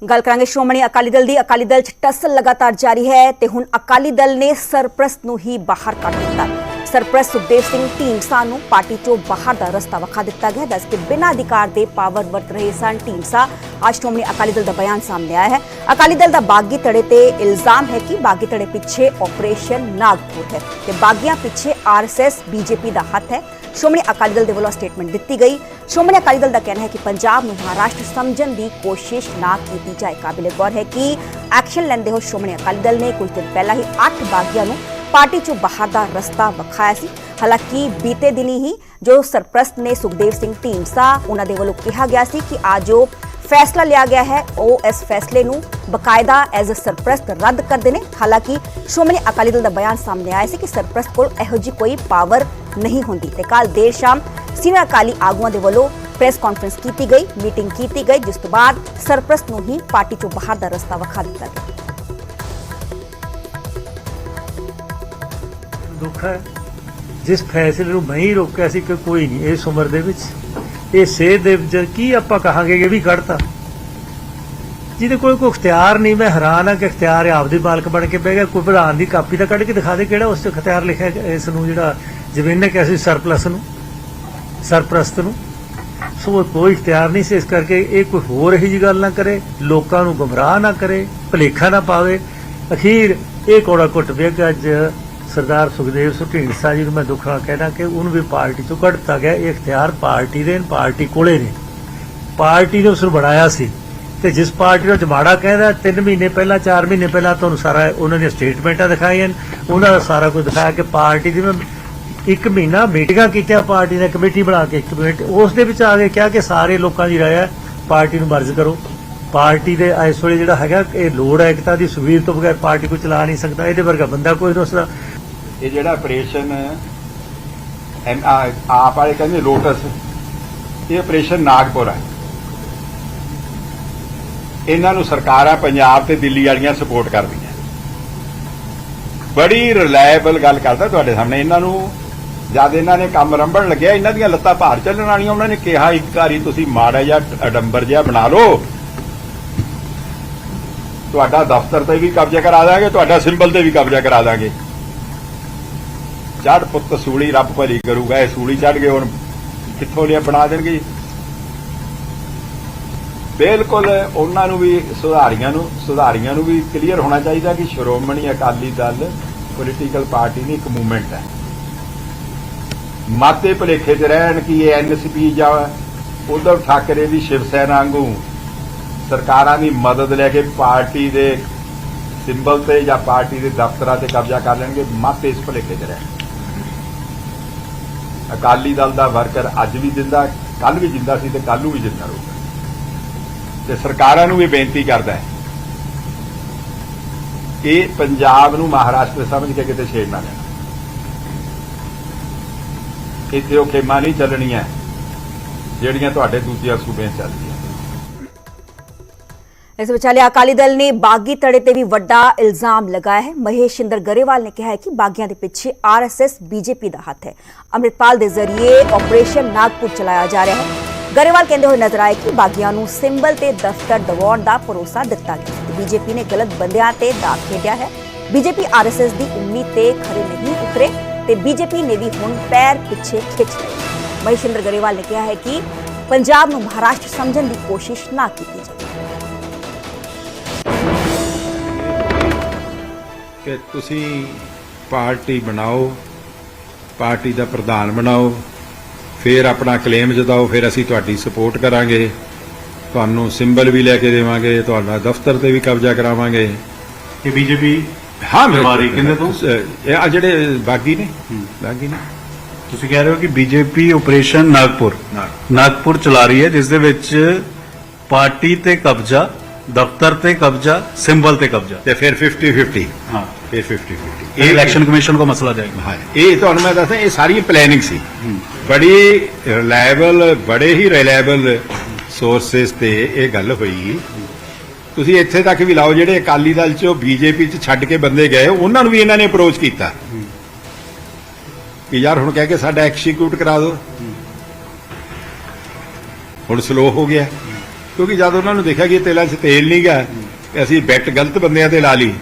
ਗੱਲ ਕਰਾਂਗੇ ਸ਼੍ਰੋਮਣੀ ਅਕਾਲੀ ਦਲ ਦੀ। ਅਕਾਲੀ ਦਲ 'ਚ ਟੱਸਲ ਲਗਾਤਾਰ ਜਾਰੀ ਹੈ ਤੇ ਹੁਣ ਅਕਾਲੀ ਦਲ ਨੇ ਸਰਪ੍ਰਸਤ ਨੂੰ ਹੀ ਬਾਹਰ ਕੱਢ ਦਿੱਤਾ। ਸਰਪ੍ਰਸਤ ਸੁਖਦੇਵ ਸਿੰਘ ਢੀਂਡਸਾ ਨੂੰ ਪਾਰਟੀ 'ਚੋਂ ਬਾਹਰ ਦਾ ਰਸਤਾ ਵਿਖਾ ਦਿੱਤਾ ਗਿਆ, ਦੱਸ ਕਿ ਬਿਨਾਂ ਅਧਿਕਾਰ ਦੇ ਪਾਵਰ ਵਰਤ ਰਹੇ ਸਨ ਢੀਂਡਸਾ। ਅੱਜ ਸ਼੍ਰੋਮਣੀ ਅਕਾਲੀ ਦਲ ਦਾ ਬਿਆਨ ਸਾਹਮਣੇ ਆਇਆ ਹੈ। ਅਕਾਲੀ ਦਲ ਦਾ ਬਾਗੀ ਧੜੇ ਤੇ ਇਲਜ਼ਾਮ ਹੈ ਕਿ ਬਾਗੀ ਧੜੇ ਪਿੱਛੇ ਆਪਰੇਸ਼ਨ ਨਾਗਪੁਰ ਹੈ ਤੇ ਬਾਗੀਆਂ ਪਿੱਛੇ ਆਰਐਸਐਸ ਬੀਜੇਪੀ ਦਾ ਹੱਥ ਹੈ। ਸ਼੍ਰੋਮਣੀ ਅਕਾਲੀ ਦਲ ਦੇ ਵੱਲੋਂ ਸਟੇਟਮੈਂਟ ਦਿੱਤੀ ਗਈ। ਸ਼੍ਰੋਮਣੀ ਅਕਾਲੀ ਦਲ ਦਾ ਕਹਿਣਾ ਹੈ ਕਿ ਪੰਜਾਬ ਨੂੰ ਮਹਾਰਾਸ਼ਟਰ ਸਮਝਣ ਦੀ ਕੋਸ਼ਿਸ਼ ਨਾ ਕੀਤੀ ਜਾਏ। ਕਾਬਿਲੇ ਗੌਰ ਹੈ ਕਿ ਐਕਸ਼ਨ ਲੈਂਦੇ ਹੋ ਸ਼੍ਰੋਮਣੀ ਅਕਾਲੀ ਦਲ ਨੇ ਕੁਝ ਦਿਨ ਪਹਿਲਾਂ ਹੀ 8 ਬਾਗੀਆਂ ਨੂੰ ਪਾਰਟੀ ਚੋਂ ਬਾਹਰ ਦਾ ਰਸਤਾ ਵਿਖਾਇਆ ਸੀ। ਹਾਲਾਂਕਿ ਬੀਤੇ ਦਿਨੀ ਹੀ ਜੋ ਸਰਪ੍ਰਸਤ ਨੇ ਸੁਖਦੇਵ ਸਿੰਘ ਢੀਂਡਸਾ, ਉਹਨਾਂ ਦੇ ਵੱਲੋਂ ਕਿਹਾ ਗਿਆ ਸੀ ਕਿ ਆ ਜੋ ਫੈਸਲਾ ਲਿਆ ਗਿਆ ਹੈ। ਉਹ ਇਸ ਫੈਸਲੇ ਨੂੰ ਬਕਾਇਦਾ ਐਜ਼ ਅ ਸਰਪ੍ਰਸਤ ਰੱਦ ਕਰਦੇ ਨੇ। ਹਾਲਾਂਕਿ ਸ਼੍ਰੋਮਣੀ ਅਕਾਲੀ ਦਲ ਦਾ ਬਿਆਨ ਸਾਹਮਣੇ ਆਇਆ ਸੀ ਕਿ ਸਰਪ੍ਰਸਤ ਕੋਲ ਇਹੋ ਜਿਹੀ ਕੋਈ ਪਾਵਰ ਨਹੀਂ ਹੁੰਦੀ। ਤੇ ਕੱਲ ਦੇਰ ਸ਼ਾਮ ਸੀਨੀਅਰ ਅਕਾਲੀ ਆਗੂਆਂ ਦੇ ਵੱਲੋਂ ਪ੍ਰੈਸ ਕਾਨਫਰੰਸ ਕੀਤੀ ਗਈ ਮੀਟਿੰਗ ਕੀਤੀ ਗਈ, ਜਿਸ ਤੋਂ ਬਾਅਦ ਸਰਪ੍ਰਸਤ ਨੂੰ ਹੀ ਪਾਰਟੀ ਚੋਂ ਬਾਹਰ ਦਾ ਰਸਤਾ ਵਿਖਾ ਦਿੱਤਾ ਗਿਆ। ਦੁੱਖ ਹੈ। ਜਿਸ ਫੈਸਲੇ ਨੂੰ ਮੈਂ ਹੀ ਰੋਕਿਆ ਸੀ ਕਿ ਕੋਈ ਨਹੀਂ, ਇਸ ਉਮਰ ਦੇ ਵਿੱਚ ਇਹ ਸੇਧ ਦੇ ਵਿੱਚ ਕੀ ਆਪਾਂ ਕਹਾਂਗੇ ਕਿ ਵੀ ਕੱਢਤਾ ਜਿਹਦੇ ਕੋਲ ਕੋਈ ਇਖਤਿਆਰ ਨਹੀਂ, ਮੈਂ ਹੈਰਾਨ ਆ ਕਿ ਇਖਤਿਆਰ ਆਪਦੇ ਮਾਲਕ ਬਣ ਕੇ ਬਹਿ ਗਿਆ, ਕੋਈ ਪ੍ਰਧਾਨ ਦੀ ਕਾਪੀ ਤਾਂ ਕੱਢ ਕੇ ਦਿਖਾ ਦੇ ਕਿਹੜਾ ਉਸ 'ਚ ਇਖਤਿਆਰ ਲਿਖਿਆ ਇਸ ਨੂੰ ਜਿਹੜਾ ਜ਼ਮੀਨ ਨੇ ਕਿਹਾ ਸੀ ਸਰਪਲਸ ਨੂੰ, ਸਰਪ੍ਰਸਤ ਨੂੰ। ਸੋ ਕੋਈ ਇਖਤਿਆਰ ਨਹੀਂ ਸੀ, ਇਸ ਕਰਕੇ ਇਹ ਕੋਈ ਹੋਰ ਇਹੀ ਜੀ ਗੱਲ ਨਾ ਕਰੇ, ਲੋਕਾਂ ਨੂੰ ਗੁੰਮਰਾਹ ਨਾ ਕਰੇ, ਭਲੇਖਾ ਨਾ ਪਾਵੇ। ਅਖੀਰ ਇਹ ਕੋੜਾ ਘੁੱਟ ਪਿਆ ਕਿ ਅੱਜ ਸਰਦਾਰ ਸੁਖਦੇਵ ਸਿੰਘ ਢੀਂਡਸਾ ਜੀ ਨੂੰ ਮੈਂ ਦੁੱਖ ਨਾਲ ਕਹਿਣਾ ਕਿ ਉਹਨੂੰ ਵੀ ਪਾਰਟੀ ਤੋਂ ਕੱਢ ਦਿੱਤਾ ਗਿਆ, ਇਹ ਇਖਤਿਆਰ ਪਾਰਟੀ ਦੇ ਪਾਰਟੀ ਕੋਲੇ ਨੇ। ਪਾਰਟੀ ਨੇ ਉਸ ਨੂੰ ਬਣਾਇਆ ਸੀ ਤੇ ਜਿਸ ਪਾਰਟੀ ਨੂੰ ਜਮਾੜਾ ਕਹਿੰਦਾ 3 ਮਹੀਨੇ ਪਹਿਲਾਂ 4 ਮਹੀਨੇ ਪਹਿਲਾਂ ਤੁਹਾਨੂੰ ਸਾਰਾ ਉਹਨਾਂ ਦੀਆਂ ਸਟੇਟਮੈਂਟਾਂ ਦਿਖਾਈਆਂ ਉਹਨਾਂ ਦਾ ਸਾਰਾ ਕੁਝ ਦਿਖਾਇਆ ਕਿ ਪਾਰਟੀ ਦੀ ਮੈਂ ਇੱਕ ਮਹੀਨਾ ਮੀਟਿੰਗਾਂ ਕੀਤੀਆਂ, ਪਾਰਟੀ ਨੇ ਕਮੇਟੀ ਬਣਾ ਕੇ ਕਮੇਟੀ ਉਸ ਦੇ ਵਿੱਚ ਆ ਕੇ ਕਿਹਾ ਕਿ ਸਾਰੇ ਲੋਕਾਂ ਦੀ ਰਾਏ ਹੈ, ਪਾਰਟੀ ਨੂੰ ਮਰਜ਼ ਕਰੋ। ਪਾਰਟੀ ਦੇ ਇਸ ਵੇਲੇ ਜਿਹੜਾ ਹੈਗਾ, ਇਹ ਲੋੜ ਹੈ ਇਕਤਾ ਦੀ, ਸੁਵੀਰ ਤੋਂ ਬਗੈਰ ਪਾਰਟੀ ਕੋਈ ਚਲਾ ਨਹੀਂ ਸਕਦਾ, ਇਹਦੇ ਵਰਗਾ ਬੰਦਾ ਕੋਈ ਨਹੀਂ ਉਸਦਾ ਇਹ ਜਿਹੜਾ ਆਪਰੇਸ਼ਨ ਆਪ ਵਾਲੇ ਕਹਿੰਦੇ ਲੋਟਸ ਇਹ ਆਪਰੇਸ਼ਨ ਨਾਗਪੁਰ ਹੈ। ਇਹਨਾਂ ਨੂੰ ਸਰਕਾਰਾਂ ਪੰਜਾਬ ਤੇ ਦਿੱਲੀ ਵਾਲੀਆਂ ਸਪੋਰਟ ਕਰਦੀਆਂ। ਬੜੀ ਰਿਲਾਇਬਲ ਗੱਲ ਕਰਦਾ ਤੁਹਾਡੇ ਸਾਹਮਣੇ। ਇਹਨਾਂ ਨੂੰ ਜਦ ਇਹਨਾਂ ਨੇ ਕੰਮ ਰੰਭਣ ਲੱਗਿਆ, ਇਹਨਾਂ ਦੀਆਂ ਲੱਤਾਂ ਭਾਰ ਚੱਲਣ ਵਾਲੀਆਂ, ਉਹਨਾਂ ਨੇ ਕਿਹਾ, ਇੱਕ ਵਾਰੀ ਤੁਸੀਂ ਮਾੜਾ ਜਿਹਾ ਅਡੰਬਰ ਜਿਹਾ ਬਣਾ ਲਓ। ਤੁਹਾਡਾ ਦਫ਼ਤਰ ਤੇ ਵੀ ਕਬਜ਼ਾ ਕਰਾ ਦਾਂਗੇ, ਤੁਹਾਡਾ ਸਿੰਬਲ ਤੇ ਵੀ ਕਬਜ਼ਾ ਕਰਾ ਦਾਂਗੇ। ਚੜ ਪੁੱਤ ਸੂਲੀ ਰੱਬ ਭਲੀ ਕਰੂਗਾ, ਇਹ ਸੂਲੀ ਚੜ ਗਏ, ਹੁਣ ਕਿੱਥੋਂ ਲਿਆ ਬਣਾ ਦੇਣਗੇ? ਬਿਲਕੁਲ ਉਹਨਾਂ ਨੂੰ ਵੀ, ਸੁਧਾਰੀਆਂ ਨੂੰ ਸੁਧਾਰੀਆਂ ਨੂੰ ਵੀ ਕਲੀਅਰ ਹੋਣਾ ਚਾਹੀਦਾ ਕਿ ਸ਼੍ਰੋਮਣੀ ਅਕਾਲੀ ਦਲ ਪੋਲੀਟੀਕਲ ਪਾਰਟੀ ਨਹੀਂ ਇੱਕ ਮੂਵਮੈਂਟ ਹੈ। ਮਾਤੇ ਭਲੇਖੇ 'ਚ ਰਹਿਣ ਕਿ ਇਹ ਐਨਸੀਪੀ ਜਾਂ ਉद्धਵ ਠਾਕਰੇ ਦੀ ਸ਼ਿਵ ਸੈਨਾ ਵਾਂਗੂ ਸਰਕਾਰਾਂ ਦੀ ਮਦਦ ਲੈ ਕੇ ਪਾਰਟੀ ਦੇ ਸਿੰਬਲ ਤੇ ਜਾਂ ਪਾਰਟੀ ਦੇ ਦਫ਼ਤਰਾਂ ਤੇ ਕਬਜ਼ਾ ਕਰ ਲੈਣਗੇ, ਮਾਤੇ ਇਸ ਭਲੇਖੇ 'ਚ ਰਹਿਣ। ਅਕਾਲੀ ਦਲ ਦਾ ਵਰਕਰ ਅੱਜ ਵੀ ਜਿੰਦਾ ਕੱਲ ਵੀ ਜਿੰਦਾ ਸੀ ਤੇ ਕੱਲ ਨੂੰ ਵੀ ਜਿੰਦਾ ਰਹੂਗਾ। ਤੇ ਸਰਕਾਰਾਂ ਨੂੰ ਵੀ ਬੇਨਤੀ ਕਰਦਾ ਹੈ ਕਿ ਪੰਜਾਬ ਨੂੰ ਮਹਾਰਾਸ਼ਟਰ ਸਮਝ ਕੇ ਕਿਤੇ ਛੇੜ ਨਾ ਲੈਣਾ। ਇੱਥੇ ਉਹ ਖੇਮਾਂ ਨਹੀਂ ਚੱਲਣੀਆਂ, ਜਿਹੜੀਆਂ ਤੁਹਾਡੇ ਦੂਜੀਆਂ ਸੂਬਿਆਂ ਚੱਲਦੀਆਂ। ਇਸ ਵਿਚਾਲੇ ਅਕਾਲੀ ਦਲ ਨੇ ਬਾਗੀ ਧੜੇ ਤੇ ਵੀ ਵੱਡਾ ਇਲਜ਼ਾਮ ਲਗਾਇਆ ਹੈ। ਮਹੇਸ਼ ਇੰਦਰ ਗਰੇਵਾਲ ਨੇ ਕਿਹਾ ਹੈ ਕਿ ਬਾਗੀਆਂ ਦੇ ਪਿੱਛੇ ਆਰਐਸਐਸ ਬੀਜੇਪੀ ਦਾ ਹੱਥ ਹੈ। ਅੰਮ੍ਰਿਤਪਾਲ ਦੇ ਜ਼ਰੀਏ ਆਪਰੇਸ਼ਨ ਨਾਗਪੁਰ ਚਲਾਇਆ ਜਾ ਰਿਹਾ ਹੈ। ਗਰੇਵਾਲ ਕਹਿੰਦੇ ਹੋਏ ਨਜ਼ਰ ਆਏ ਕਿ ਬਾਗੀਆਂ ਨੂੰ ਸਿੰਬਲ ਤੇ ਦਫ਼ਤਰ ਦਵਾਉਣ ਦਾ ਭਰੋਸਾ ਦਿੱਤਾ ਗਿਆ ਬੀਜੇਪੀ ਨੇ ਗਲਤ ਬੰਦਿਆਂ ਤੇ ਦਾਅ ਖੇਡਿਆ ਹੈ। ਬੀਜੇਪੀ ਆਰਐਸਐਸ ਦੀ ਉਮੀਦ ਤੇ ਖਰੇ ਨਹੀਂ ਉਤਰੇ ਤੇ ਬੀਜੇਪੀ ਨੇ ਵੀ ਹੁਣ ਪੈਰ ਪਿੱਛੇ ਖਿੱਚ ਲਏ ਮਹੇਸ਼ਿੰਦਰ ਗਰੇਵਾਲ ਨੇ ਕਿਹਾ ਹੈ ਕਿ ਪੰਜਾਬ ਨੂੰ ਮਹਾਰਾਸ਼ਟਰ ਸਮਝਣ ਦੀ ਕੋਸ਼ਿਸ਼ ਨਾ ਕੀਤੀ ਜਾਵੇ। ਕਿ ਤੁਸੀਂ ਪਾਰਟੀ ਬਣਾਓ ਪਾਰਟੀ ਦਾ ਪ੍ਰਧਾਨ ਬਣਾਓ ਫਿਰ ਆਪਣਾ ਕਲੇਮ ਜਤਾਓ ਫਿਰ ਅਸੀਂ ਤੁਹਾਡੀ ਸਪੋਰਟ ਕਰਾਂਗੇ। ਤੁਹਾਨੂੰ ਸਿੰਬਲ ਵੀ ਲੈ ਕੇ ਦੇਵਾਂਗੇ ਤੁਹਾਡਾ ਦਫ਼ਤਰ ਤੇ ਵੀ ਕਬਜ਼ਾ ਕਰਾਵਾਂਗੇ। ਕਿ ਬੀਜੇਪੀ ਹਾਂ ਬਿਮਾਰੀ ਕਿਹਦੇ ਤੋਂ? ਇਹ ਆ ਜਿਹੜੇ ਬਾਗੀ ਨੇ ਬਾਗੀ ਨੇ। ਤੁਸੀਂ ਕਹਿ ਰਹੇ ਹੋ ਕਿ ਬੀਜੇਪੀ ਆਪਰੇਸ਼ਨ ਨਾਗਪੁਰ। ਨਾਗ- ਨਾਗਪੁਰ ਚਲਾ ਰਹੀ ਹੈ ਜਿਸ ਦੇ ਵਿੱਚ ਪਾਰਟੀ ਤੇ ਕਬਜ਼ਾ ਦਫ਼ਤਰ ਤੇ ਕਬਜ਼ਾ ਸਿੰਬਲ ਤੇ ਕਬਜ਼ਾ। ਤੇ ਫਿਰ 50 50 ਹਾਂ। ਫਿਰ 50 50 ਇਹ ਇਲੈਕਸ਼ਨ ਕਮਿਸ਼ਨ ਕੋ ਮਸਲਾ ਜਾਏਗਾ। ਹਾਂ। ਇਹ ਤੁਹਾਨੂੰ ਮੈਂ ਦੱਸਾਂ ਇਹ ਸਾਰੀ ਪਲੈਨਿੰਗ ਸੀ। ਬੜੀ ਰਿਲਾਇਬਲ ਬੜੇ ਹੀ ਰਿਲਾਇਬਲ ਸੋਰਸਸ ਤੇ ਇਹ ਗੱਲ ਹੋਈ। ਤੁਸੀਂ ਇੱਥੇ ਤੱਕ ਵੀ ਲਾਓ ਜਿਹੜੇ ਅਕਾਲੀ ਦਲ ਚੋਂ ਬੀਜੇਪੀ ਚ ਛੱਡ ਕੇ ਬੰਦੇ ਗਏ ਉਹਨਾਂ ਨੂੰ ਵੀ ਇਹਨਾਂ ਨੇ ਅਪਰੋਚ ਕੀਤਾ। ਕਿ ਯਾਰ ਹੁਣ ਕਹਿ ਕੇ ਸਾਡਾ ਐਕਸੀਕਿਊਟ ਕਰਾ ਦਿਓ। ਹੁਣ ਸਲੋ ਹੋ ਗਿਆ। ਕਿਉਂਕਿ ਜਦ ਉਹਨਾਂ ਨੂੰ ਦੇਖਿਆ ਕਿ ਤੇਲਾਂ 'ਚ ਤੇਲ ਨਹੀਂ ਗਾ ਤੇ ਅਸੀਂ ਬੈਟ ਗਲਤ ਬੰਦਿਆਂ ਤੇ ਲਾ ਲਈ।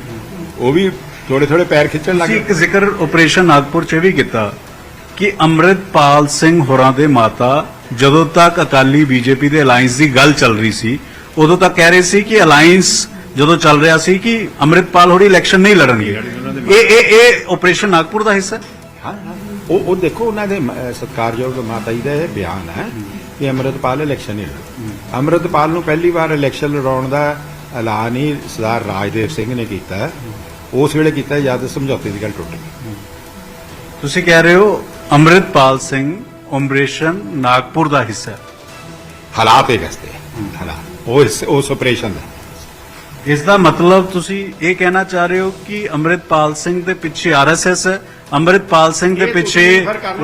ਉਹ ਵੀ ਥੋੜੇ ਥੋੜੇ ਪੈਰ ਖਿੱਚਣ ਲੱਗ ਇੱਕ ਜ਼ਿਕਰ ਆਪਰੇਸ਼ਨ ਨਾਗਪੁਰ 'ਚ ਵੀ ਕੀਤਾ ਕਿ ਅੰਮ੍ਰਿਤਪਾਲ ਸਿੰਘ ਹੋਰਾਂ ਦੇ ਮਾਤਾ ਜਦੋਂ ਤੱਕ ਅਕਾਲੀ ਬੀਜੇਪੀ ਦੇ ਅਲਾਈਅੰਸ ਦੀ ਗੱਲ ਚੱਲ ਰਹੀ ਸੀ ਉਦੋਂ ਤੱਕ ਕਹਿ ਰਹੇ ਸੀ ਕਿ ਅਲਾਈਅੰਸ ਜਦੋਂ ਚੱਲ ਰਿਹਾ ਸੀ ਕਿ ਅੰਮ੍ਰਿਤਪਾਲ ਹੋਰੀ ਇਲੈਕਸ਼ਨ ਨਹੀਂ ਲੜਨਗੇ। ਇਹ ਇਹ ਇਹ ਆਪਰੇਸ਼ਨ ਨਾਗਪੁਰ ਦਾ ਹਿੱਸਾ ਹੈ? ਹਾਂ। ਉਹ ਉਹ ਦੇਖੋ ਉਹਨਾਂ ਦੇ ਸਤਿਕਾਰਯੋਗ ਮਾਤਾ ਜੀ ਦਾ ਇਹ ਬਿਆਨ ਹੈ। ਕਿ ਅੰਮ੍ਰਿਤਪਾਲ ਇਲੈਕਸ਼ਨ ਨਹੀਂ ਲੜਦਾ ਅੰਮ੍ਰਿਤਪਾਲ ਨੂੰ ਪਹਿਲੀ ਵਾਰ ਇਲੈਕਸ਼ਨ ਲੜਾਉਣ ਦਾ ਐਲਾਨ ਹੀ ਸਰਦਾਰ ਰਾਜਦੇਵ ਸਿੰਘ ਨੇ ਕੀਤਾ ਹੈ। ਉਸ ਵੇਲੇ ਕੀਤਾ ਜਦ ਸਮਝੌਤੇ ਦੀ ਗੱਲ ਟੁੱਟ ਗਈ। ਤੁਸੀਂ ਕਹਿ ਰਹੇ ਹੋ ਅੰਮ੍ਰਿਤਪਾਲ ਸਿੰਘ ਆਪਰੇਸ਼ਨ ਨਾਗਪੁਰ ਦਾ ਹਿੱਸਾ ਹੈ। ਹਾਲਾਤ ਇਹ ਆ, ਹਾਲਾਤ ਉਹ ਇਸ- ਉਸ ਆਪਰੇਸ਼ਨ ਦਾ। ਇਸ ਦਾ ਮਤਲਬ ਤੁਸੀਂ ਇਹ ਕਹਿਣਾ ਚਾਹ ਰਹੇ ਹੋ ਕਿ ਅੰਮ੍ਰਿਤਪਾਲ ਸਿੰਘ ਦੇ ਪਿੱਛੇ ਆਰਐਸਐਸ ਹੈ? ਅੰਮ੍ਰਿਤਪਾਲ ਸਿੰਘ ਦੇ ਪਿੱਛੇ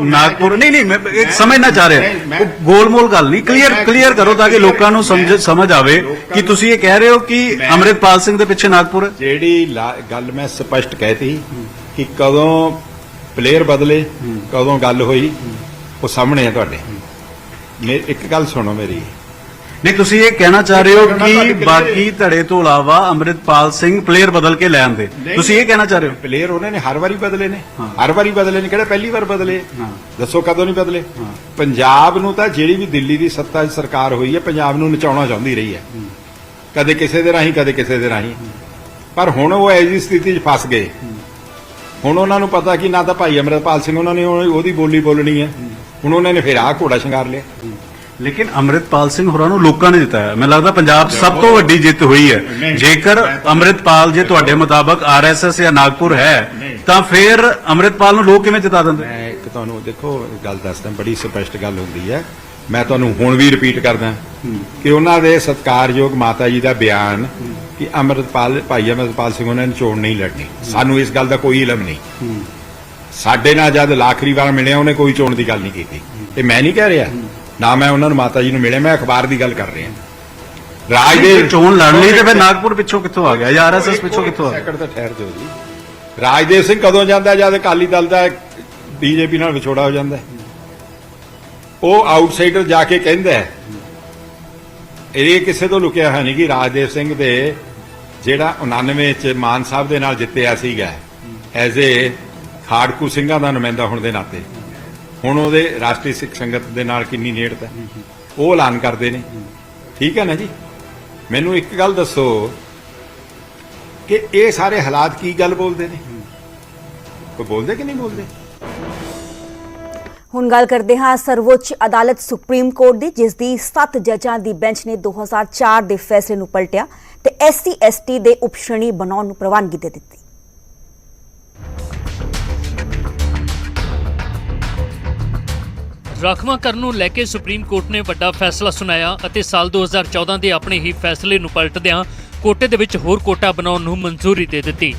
ਨਾਗਪੁਰ ਨਹੀਂ ਨਹੀਂ ਮੈਂ ਇੱਕ ਸਮਝਣਾ ਚਾਹ ਰਿਹਾ। ਗੋਲਮੋਲ ਗੱਲ ਨਹੀਂ ਕਲੀਅਰ ਕਲੀਅਰ ਕਰੋ ਤਾਂ ਕਿ ਲੋਕਾਂ ਨੂੰ ਸਮਝ ਸਮਝ ਆਵੇ ਕਿ ਤੁਸੀਂ ਇਹ ਕਹਿ ਰਹੇ ਹੋ ਕਿ ਅੰਮ੍ਰਿਤਪਾਲ ਸਿੰਘ ਦੇ ਪਿੱਛੇ ਨਾਗਪੁਰ ਜਿਹੜੀ ਗੱਲ ਮੈਂ ਸਪਸ਼ਟ ਕਹਿਤੀ ਕਿ ਕਦੋਂ ਪਲੇਅਰ ਬਦਲੇ ਕਦੋਂ ਗੱਲ ਹੋਈ ਉਹ ਸਾਹਮਣੇ ਆ ਤੁਹਾਡੇ। ਮੇ ਇੱਕ ਗੱਲ ਸੁਣੋ ਮੇਰੀ। ਨਹੀਂ ਤੁਸੀਂ ਇਹ ਕਹਿਣਾ ਚਾਹ ਰਹੇ ਹੋ ਕਿ ਬਾਕੀ ਧੜੇ ਤੋਂ ਇਲਾਵਾ ਅੰਮ੍ਰਿਤਪਾਲ ਸਿੰਘ ਪਲੇਅਰ ਬਦਲ ਕੇ ਲੈ ਆਂਦੇ ਤੁਸੀਂ ਇਹ ਕਹਿਣਾ ਚਾਹ ਰਹੇ ਹੋ? ਪਲੇਅਰ ਉਹਨਾਂ ਨੇ ਹਰ ਵਾਰੀ ਬਦਲੇ ਨੇ। ਹਰ ਵਾਰੀ ਬਦਲੇ ਨੇ। ਕਿਹੜਾ? ਪਹਿਲੀ ਵਾਰ ਬਦਲੇ। ਦੱਸੋ ਕਦੋਂ ਨਹੀਂ ਬਦਲੇ? ਪੰਜਾਬ ਨੂੰ ਤਾਂ ਜਿਹੜੀ ਵੀ ਦਿੱਲੀ ਦੀ ਸੱਤਾ 'ਚ ਸਰਕਾਰ ਹੋਈ ਹੈ ਪੰਜਾਬ ਨੂੰ ਨਚਾਉਣਾ ਚਾਹੁੰਦੀ ਰਹੀ ਹੈ। ਕਦੇ ਕਿਸੇ ਦੇ ਰਾਹੀਂ ਕਦੇ ਕਿਸੇ ਦੇ ਰਾਹੀਂ। ਪਰ ਹੁਣ ਉਹ ਐਜੀ ਸਥਿਤੀ 'ਚ ਫਸ ਗਏ। ਹੁਣ ਉਹਨਾਂ ਨੂੰ ਪਤਾ ਕਿ ਨਾ ਤਾਂ ਭਾਈ ਅਮਰਪਾਲ ਸਿੰਘ ਉਹਨਾਂ ਨੇ ਉਹ- ਉਹਦੀ ਬੋਲੀ ਬੋਲਣੀ ਹੈ। ਹੁਣ ਉਹਨਾਂ ਨੇ ਫਿਰ ਆਹ ਘੋੜਾ ਸ਼ਿੰਗਾਰ ਲਿਆ। ਲੇਕਿਨ ਅੰਮ੍ਰਿਤਪਾਲ ਸਿੰਘ ਹੋਰਾਂ ਨੂੰ ਲੋਕਾਂ ਨੇ ਜਿਤਾਇਆ ਮੈਨੂੰ ਲੱਗਦਾ ਪੰਜਾਬ 'ਚ ਸਭ ਤੋਂ ਵੱਡੀ ਜਿੱਤ ਹੋਈ ਹੈ। ਜੇਕਰ ਅੰਮ੍ਰਿਤਪਾਲ ਜੇ ਤੁਹਾਡੇ ਮੁਤਾਬਕ ਆਰਐਸਐਸ ਜਾਂ ਨਾਗਪੁਰ ਹੈ ਤਾਂ ਫਿਰ ਅੰਮ੍ਰਿਤਪਾਲ ਨੂੰ ਲੋਕ ਕਿਵੇਂ ਜਿਤਾ ਦਿੰਦੇ? ਮੈਂ ਇੱਕ ਤੁਹਾਨੂੰ ਦੇਖੋ ਗੱਲ ਦੱਸਦਾ ਬੜੀ ਸਪਸ਼ਟ ਗੱਲ ਹੁੰਦੀ ਹੈ। ਮੈਂ ਤੁਹਾਨੂੰ ਹੁਣ ਵੀ ਰਿਪੀਟ ਕਰਦਾ ਕਿ ਉਹਨਾਂ ਦੇ ਸਤਕਾਰਯੋਗ ਮਾਤਾ ਜੀ ਦਾ ਬਿਆਨ ਕਿ ਅਮਰਤਪਾਲ ਭਾਈ ਅਮਰਤਪਾਲ ਸਿੰਘ ਉਹਨਾਂ ਨੇ ਚੋਣ ਨਹੀਂ ਲੜਨੀ। ਸਾਨੂੰ ਇਸ ਗੱਲ ਦਾ ਕੋਈ ਇਲਮ ਨਹੀਂ। ਸਾਡੇ ਨਾਲ ਜਦ ਆਖਰੀ ਵਾਰ ਮਿਲਿਆ ਉਹਨੇ ਕੋਈ ਚੋਣ ਦੀ ਗੱਲ ਨਹੀਂ ਕੀਤੀ। ਤੇ ਮੈਂ ਨਹੀਂ ਕਹਿ ਰਿਹਾ। ਨਾ ਮੈਂ ਉਹਨਾਂ ਨੂੰ ਮਾਤਾ ਜੀ ਨੂੰ ਮਿਲਿਆ ਮੈਂ ਅਖਬਾਰ ਦੀ ਗੱਲ ਕਰ ਰਿਹਾ। ਰਾਜ ਦੇ ਚੋਣ ਲੜਨ ਲਈ ਤੇ ਫਿਰ ਨਾਗਪੁਰ ਪਿੱਛੋਂ ਕਿੱਥੋਂ ਆ ਗਿਆ? ਜਾਂ ਆਰਐਸਐਸ ਪਿੱਛੋਂ ਕਿੱਥੋਂ ਆ ਗਿਆ? ਸੈਕਟਰ ਤਾਂ ਠਹਿਰ ਜਾਓ ਜੀ। ਰਾਜਦੇਵ ਸਿੰਘ ਕਦੋਂ ਜਾਂਦਾ ਜਦ ਅਕਾਲੀ ਦਲ ਦਾ ਬੀਜੇਪੀ ਨਾਲ ਵਿਛੋੜਾ ਹੋ ਜਾਂਦਾ? ਉਹ ਆਊਟਸਾਈਡਰ ਜਾ ਕੇ ਕਹਿੰਦਾ ਹੈ। ਇਹ ਕਿਸੇ ਤੋਂ ਲੁਕਿਆ ਹੋਇਆ ਨਹੀਂ ਕਿ ਰਾਜਦੇਵ ਸਿੰਘ ਦੇ ਜਿਹੜਾ 99 ਚ ਮਾਨ ਸਾਹਿਬ ਦੇ ਨਾਲ ਜਿੱਤਿਆ ਸੀਗਾ ਐਜ਼ ਏ ਖਾੜਕੂ ਸਿੰਘਾਂ ਦਾ ਨੁਮਾਇੰਦਾ ਹੋਣ ਦੇ ਨਾਤੇ। ਹੁਣ ਉਹਦੇ ਰਾਸ਼ਟਰੀ ਸਿੱਖ ਸੰਗਤ ਦੇ ਨਾਲ ਕਿੰਨੀ ਨੇੜਤਾ ਹੈ। ਉਹ ਐਲਾਨ ਕਰਦੇ ਨੇ। ਠੀਕ ਹੈ ਨਾ ਜੀ? ਮੈਨੂੰ ਇੱਕ ਗੱਲ ਦੱਸੋ ਕਿ ਇਹ ਸਾਰੇ ਹਾਲਾਤ ਕੀ ਗੱਲ ਬੋਲਦੇ ਨੇ? ਕੋਈ ਬੋਲਦੇ ਕਿ ਨਹੀਂ ਬੋਲਦੇ? ਹੁਣ ਗੱਲ ਕਰਦੇ ਹਾਂ ਸਰਵੋੱਚ ਅਦਾਲਤ ਸੁਪਰੀਮ ਕੋਰਟ ਦੀ ਜਿਸ ਦੀ 7 ਜੱਜਾਂ ਦੀ ਬੈਂਚ ਨੇ 2004 ਦੇ ਫੈਸਲੇ ਨੂੰ ਪਲਟਿਆ ਤੇ ਐਸਸੀ ਐਸਟੀ ਦੇ ਉਪਸ਼੍ਰੇਣੀ ਬਣਾਉਣ ਨੂੰ ਪ੍ਰਵਾਨਗੀ ਦੇ ਦਿੱਤੀ। ਰਾਖਵਾਂ ਕਰਨ ਨੂੰ ਲੈ ਕੇ ਸੁਪਰੀਮ ਕੋਰਟ ਨੇ ਵੱਡਾ ਫੈਸਲਾ ਸੁਣਾਇਆ ਅਤੇ ਸਾਲ 2014 ਦੇ ਆਪਣੇ ਹੀ ਫੈਸਲੇ ਨੂੰ ਪਲਟਦਿਆਂ ਕੋਟੇ ਦੇ ਵਿੱਚ ਹੋਰ ਕੋਟਾ ਬਣਾਉਣ ਨੂੰ ਮਨਜ਼ੂਰੀ ਦੇ ਦਿੱਤੀ।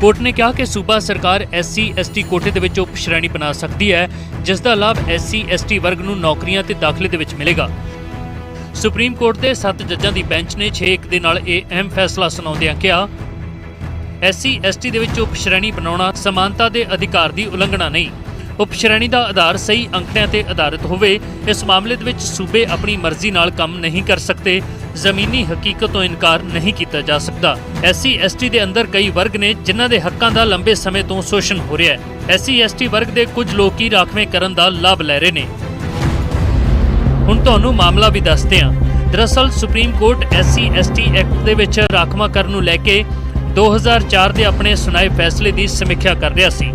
ਕੋਰਟ ਨੇ ਕਿਹਾ ਕਿ ਸੂਬਾ ਸਰਕਾਰ ਐਸਸੀ, ਐਸਟੀ ਕੋਟੇ ਦੇ ਵਿੱਚ ਉਪ ਸ਼੍ਰੇਣੀ ਬਣਾ ਸਕਦੀ ਹੈ, ਜਿਸ ਦਾ ਲਾਭ ਐਸਸੀ, ਐਸਟੀ ਵਰਗ ਨੂੰ ਨੌਕਰੀਆਂ ਤੇ ਦਾਖਲੇ ਦੇ ਵਿੱਚ ਮਿਲੇਗਾ। ਸੁਪਰੀਮ ਕੋਰਟ ਦੇ 7 ਜੱਜਾਂ ਦੀ ਬੈਂਚ ਨੇ 6-1 ਦੇ ਨਾਲ ਇਹ ਅਹਿਮ ਫੈਸਲਾ ਸੁਣਾਉਂਦਿਆਂ ਕਿਹਾ, ਐਸਸੀ, ਐਸਟੀ ਦੇ ਵਿੱਚ ਉਪ ਸ਼੍ਰੇਣੀ ਬਣਾਉਣਾ ਸਮਾਨਤਾ ਦੇ ਅਧਿਕਾਰ ਦੀ ਉਲੰਘਣਾ ਨਹੀਂ। ਉਪ ਸ਼੍ਰੇਣੀ ਦਾ ਆਧਾਰ ਸਹੀ ਅੰਕੜਿਆਂ ਤੇ ਆਧਾਰਿਤ ਹੋਵੇ, ਇਸ ਮਾਮਲੇ ਦੇ ਵਿੱਚ ਸੂਬੇ ਆਪਣੀ ਮਰਜ਼ੀ ਨਾਲ ਕੰਮ ਨਹੀਂ ਕਰ ਸਕਦੇ, ਜ਼ਮੀਨੀ ਹਕੀਕਤ ਤੋਂ ਇਨਕਾਰ ਨਹੀਂ ਕੀਤਾ ਜਾ ਸਕਦਾ। ਐਸਸੀ, ਐਸਟੀ ਦੇ ਅੰਦਰ ਕਈ ਵਰਗ ਨੇ ਜਿਨ੍ਹਾਂ ਦੇ ਹੱਕਾਂ ਦਾ ਲੰਬੇ ਸਮੇਂ ਤੋਂ ਸ਼ੋਸ਼ਣ ਹੋ ਰਿਹਾ ਹੈ। ਐਸਸੀ, ਐਸਟੀ ਵਰਗ ਦੇ ਕੁਝ ਲੋਕ ਹੀ ਰਾਖਵੇਂ ਕਰਨ ਦਾ ਲਾਭ ਲੈ ਰਹੇ ਨੇ। ਹੁਣ ਤੁਹਾਨੂੰ ਮਾਮਲਾ ਵੀ ਦੱਸਦੇ ਹਾਂ। ਦਰਅਸਲ Supreme Court SC, ST act ਦੇ ਵਿੱਚ ਰਾਖਵਾਂਕਰਨ ਨੂੰ ਲੈ ਕੇ 2004 ਦੇ ਆਪਣੇ ਸੁਣਾਏ ਫੈਸਲੇ ਦੀ ਸਮੀਖਿਆ ਕਰ ਰਿਹਾ ਸੀ।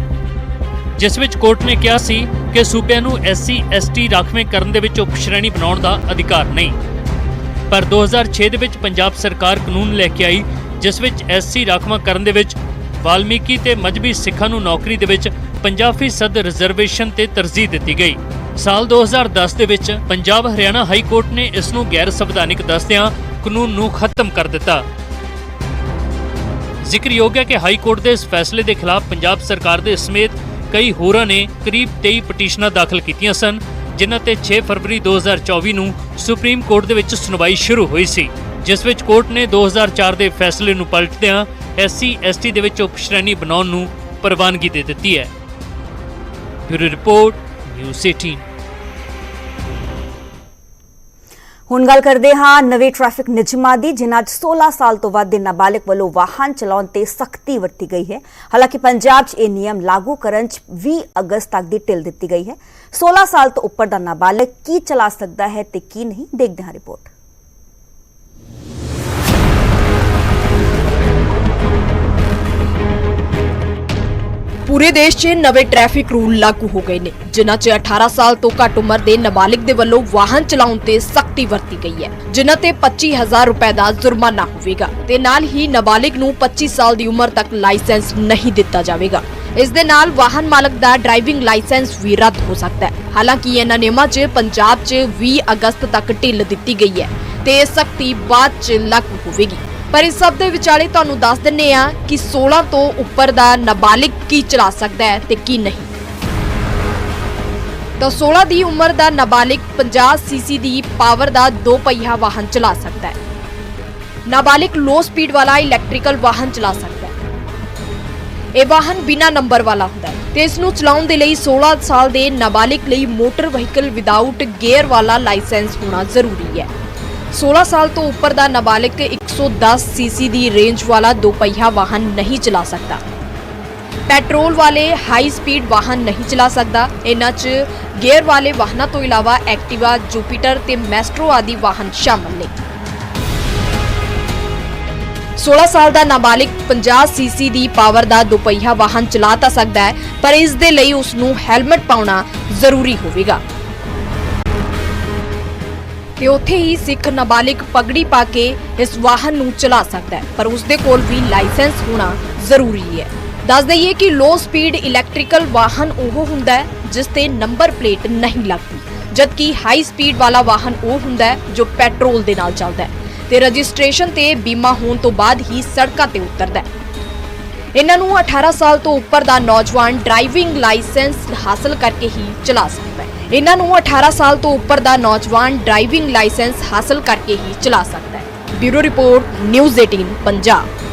ਜਿਸ ਵਿੱਚ ਕੋਰਟ ਨੇ ਕਿਹਾ ਸੀ ਕਿ ਸੂਬਿਆਂ ਨੂੰ ਐਸਸੀ, ਐਸਟੀ ਰਾਖਵੇਂਕਰਨ ਦੇ ਵਿੱਚ ਉਪ ਸ਼੍ਰੇਣੀ ਬਣਾਉਣ ਦਾ ਅਧਿਕਾਰ ਨਹੀਂ। ਪਰ 2006 ਦੇ ਵਿੱਚ ਪੰਜਾਬ ਸਰਕਾਰ ਕਾਨੂੰਨ ਲੈ ਕੇ ਆਈ, ਜਿਸ ਵਿੱਚ ਐਸਸੀ ਰਾਖਵਾਂਕਰਨ ਦੇ ਵਿੱਚ ਵਾਲਮੀਕੀ ਤੇ ਮਜਬੀ ਸਿੱਖਾਂ ਨੂੰ ਨੌਕਰੀ ਦੇ ਵਿੱਚ 50% ਰਿਜ਼ਰਵੇਸ਼ਨ ਤੇ ਤਰਜੀਹ ਦਿੱਤੀ ਗਈ। ਸਾਲ 2010 ਦੇ ਵਿੱਚ ਪੰਜਾਬ ਹਰਿਆਣਾ ਹਾਈ ਕੋਰਟ ਨੇ ਇਸ ਨੂੰ ਗੈਰ ਸੰਵਿਧਾਨਿਕ ਦੱਸਦਿਆਂ ਕਾਨੂੰਨ ਨੂੰ ਖਤਮ ਕਰ ਦਿੱਤਾ। ਜ਼ਿਕਰਯੋਗ ਹੈ ਕਿ ਹਾਈ ਕੋਰਟ ਦੇ ਇਸ ਫੈਸਲੇ ਦੇ ਖਿਲਾਫ ਪੰਜਾਬ ਸਰਕਾਰ ਦੇ ਸਮੇਤ ਕਈ ਹੋਰਾਂ ਨੇ ਕਰੀਬ 23 ਪਟੀਸ਼ਨਾਂ ਦਾਖਲ ਕੀਤੀਆਂ ਸਨ, ਜਿਨ੍ਹਾਂ ਤੇ 6 ਫਰਵਰੀ 2024 ਨੂੰ ਸੁਪਰੀਮ ਕੋਰਟ ਦੇ ਵਿੱਚ ਸੁਣਵਾਈ ਸ਼ੁਰੂ ਹੋਈ ਸੀ, ਜਿਸ ਵਿੱਚ ਕੋਰਟ ਨੇ 2004 ਦੇ ਫੈਸਲੇ ਨੂੰ ਪਲਟਦਿਆਂ ਐਸਸੀ, ਐਸਟੀ ਦੇ ਵਿੱਚ ਉਪ ਸ਼੍ਰੇਣੀ ਬਣਾਉਣ ਨੂੰ ਪ੍ਰਵਾਨਗੀ ਦੇ ਦਿੱਤੀ ਹੈ। ਬਿਊਰੋ ਰਿਪੋਰਟ, ਨਿਊਜ਼ 18 ਹੁਣ ਗੱਲ ਕਰਦੇ ਹਾਂ ਨਵੇਂ ਟ੍ਰੈਫਿਕ ਨਿਯਮਾਂ ਦੀ, ਜਿਨ੍ਹਾਂ 'ਚ 16 ਸਾਲ ਤੋਂ ਵੱਧ ਦੇ ਨਾਬਾਲਗ ਵੱਲੋਂ ਵਾਹਨ ਚਲਾਉਣ ਤੇ ਸਖਤੀ ਵਰਤੀ ਗਈ ਹੈ। ਹਾਲਾਂਕਿ ਪੰਜਾਬ 'ਚ ਇਹ ਨਿਯਮ ਲਾਗੂ ਕਰਨ 'ਚ 20 ਅਗਸਤ ਤੱਕ ਦੀ ਢਿੱਲ ਦਿੱਤੀ ਗਈ ਹੈ। 16 ਸਾਲ ਤੋਂ ਉੱਪਰ ਦਾ ਨਾਬਾਲਗ ਕੀ ਚਲਾ ਸਕਦਾ ਹੈ ਤੇ ਕੀ ਨਹੀਂ, ਦੇਖਦੇ ਹਾਂ ਰਿਪੋਰਟ। ਪੂਰੇ ਦੇਸ਼ 'ਚ ਨਵੇਂ ਟ੍ਰੈਫਿਕ ਰੂਲ ਲਾਗੂ ਹੋ ਗਏ ਨੇ, ਜਿਨ੍ਹਾਂ 'ਚ 18 ਸਾਲ ਤੋਂ ਘੱਟ ਉਮਰ ਦੇ ਨਾਬਾਲਿਗ ਦੇ ਵੱਲੋਂ ਵਾਹਨ ਚਲਾਉਣ ਤੇ ਸਖਤੀ ਵਰਤੀ ਗਈ ਹੈ, ਜਿਨ੍ਹਾਂ ਤੇ 25000 ਰੁਪਏ ਦਾ ਜੁਰਮਾਨਾ ਹੋਵੇਗਾ ਤੇ ਨਾਲ ਹੀ ਨਾਬਾਲਿਗ ਨੂੰ 25 ਸਾਲ ਦੀ ਉਮਰ ਤੱਕ ਲਾਇਸੈਂਸ ਨਹੀਂ ਦਿੱਤਾ ਜਾਵੇਗਾ। ਇਸ ਦੇ ਨਾਲ ਵਾਹਨ ਮਾਲਕ ਦਾ ਡਰਾਈਵਿੰਗ ਲਾਇਸੈਂਸ ਵੀ ਰੱਦ ਹੋ ਸਕਦਾ ਹੈ। ਹਾਲਾਂਕਿ ਇਹਨਾਂ ਨਿਯਮਾਂ 'ਚ ਪੰਜਾਬ 'ਚ 20 ਅਗਸਤ ਤੱਕ ਢਿੱਲ ਦਿੱਤੀ ਗਈ ਹੈ ਤੇ ਸਖਤੀ ਬਾਅਦ 'ਚ ਲਾਗੂ ਹੋਵੇਗੀ। ਪਰ ਇਸ ਸਭ ਦੇ ਵਿਚਾਲੇ ਤੁਹਾਨੂੰ ਦੱਸ ਦਿੰਨੇ ਆ ਕਿ 16 ਤੋਂ ਉੱਪਰ ਦਾ ਨਾਬਾਲਿਗ ਕੀ ਚਲਾ ਸਕਦਾ ਹੈ ਤੇ ਕੀ ਨਹੀਂ। ਤਾਂ 16 ਦੀ ਉਮਰ ਦਾ ਨਾਬਾਲਿਗ 50 ਸੀਸੀ ਦੀ ਪਾਵਰ ਦਾ ਦੋ ਪਹੀਆ ਵਾਹਨ ਚਲਾ ਸਕਦਾ ਹੈ। ਨਾਬਾਲਿਗ ਲੋ ਸਪੀਡ ਵਾਲਾ ਇਲੈਕਟ੍ਰੀਕਲ ਵਾਹਨ ਚਲਾ ਸਕਦਾ ਹੈ। ਇਹ ਵਾਹਨ ਬਿਨਾ ਨੰਬਰ ਵਾਲਾ ਹੁੰਦਾ ਹੈ ਤੇ ਇਸ ਨੂੰ ਚਲਾਉਣ ਦੇ ਲਈ 16 ਸਾਲ ਦੇ ਨਾਬਾਲਿਗ ਲਈ ਮੋਟਰ ਵਹੀਕਲ ਵਿਦਆਊਟ ਗੇਅਰ ਵਾਲਾ ਲਾਇਸੈਂਸ ਹੋਣਾ ਜ਼ਰੂਰੀ ਹੈ। 16 ਸਾਲ ਤੋਂ ਉੱਪਰ ਦਾ ਨਾਬਾਲਿਗ 110 ਸੀਸੀ ਦੀ ਰੇਂਜ ਵਾਲਾ ਦੋਪਹੀਆ ਵਾਹਨ ਨਹੀਂ ਚਲਾ ਸਕਦਾ। ਪੈਟਰੋਲ ਵਾਲੇ ਹਾਈ ਸਪੀਡ ਵਾਹਨ ਨਹੀਂ ਚਲਾ ਸਕਦਾ। ਇਹਨਾਂ 'ਚ ਗੇਅਰ ਵਾਲੇ ਵਾਹਨਾਂ ਤੋਂ ਇਲਾਵਾ ਐਕਟਿਵਾ, ਜੁਪੀਟਰ ਤੇ ਮੈਸਟਰੋ ਆਦਿ ਵਾਹਨ ਸ਼ਾਮਲ ਨੇ। 16 ਸਾਲ ਦਾ ਨਾਬਾਲਿਗ 50 ਸੀਸੀ ਦੀ ਪਾਵਰ ਦਾ ਦੁਪਹੀਆ ਵਾਹਨ ਚਲਾ ਤਾਂ ਸਕਦਾ ਹੈ, ਪਰ ਇਸ ਦੇ ਲਈ ਉਸ ਨੂੰ ਹੈਲਮਟ ਪਾਉਣਾ ਜ਼ਰੂਰੀ ਹੋਵੇਗਾ। ਤੇ ਉੱਥੇ ਹੀ ਸਿੱਖ ਨਾਬਾਲਿਗ ਪਗੜੀ ਪਾ ਕੇ ਇਸ ਵਾਹਨ ਨੂੰ ਚਲਾ ਸਕਦਾ ਹੈ, ਪਰ ਉਸ ਦੇ ਕੋਲ ਵੀ ਲਾਇਸੈਂਸ ਹੋਣਾ ਜ਼ਰੂਰੀ ਹੈ। ਦੱਸ ਦਈਏ ਕਿ ਲੋ ਸਪੀਡ ਇਲੈਕਟ੍ਰੀਕਲ ਵਾਹਨ ਉਹ ਹੁੰਦਾ ਹੈ ਜਿਸ ਤੇ ਨੰਬਰ ਪਲੇਟ ਨਹੀਂ ਲੱਗਦੀ, ਜਦਕਿ ਹਾਈ ਸਪੀਡ ਵਾਲਾ ਵਾਹਨ ਉਹ ਹੁੰਦਾ ਹੈ ਜੋ ਪੈਟਰੋਲ ਦੇ ਨਾਲ ਚੱਲਦਾ ਹੈ ਤੇ ਰਜਿਸਟ੍ਰੇਸ਼ਨ ਤੇ ਬੀਮਾ ਹੋਣ ਤੋਂ ਬਾਅਦ ਹੀ ਸੜਕਾਂ ਤੇ ਉਤਰਦਾ ਹੈ। ਇਹਨਾਂ ਨੂੰ 18 ਸਾਲ ਤੋਂ ਉੱਪਰ ਦਾ ਨੌਜਵਾਨ ਡਰਾਈਵਿੰਗ ਲਾਇਸੈਂਸ ਹਾਸਲ ਕਰਕੇ ਹੀ ਚਲਾ ਸਕਦਾ ਹੈ। ਇਹਨਾਂ ਨੂੰ 18 ਸਾਲ ਤੋਂ ਉੱਪਰ ਦਾ ਨੌਜਵਾਨ ਡਰਾਈਵਿੰਗ ਲਾਇਸੈਂਸ ਹਾਸਲ ਕਰਕੇ ਹੀ ਚਲਾ ਸਕਦਾ ਹੈ ਬਿਊਰੋ ਰਿਪੋਰਟ ਨਿਊਜ਼ 18 ਪੰਜਾਬ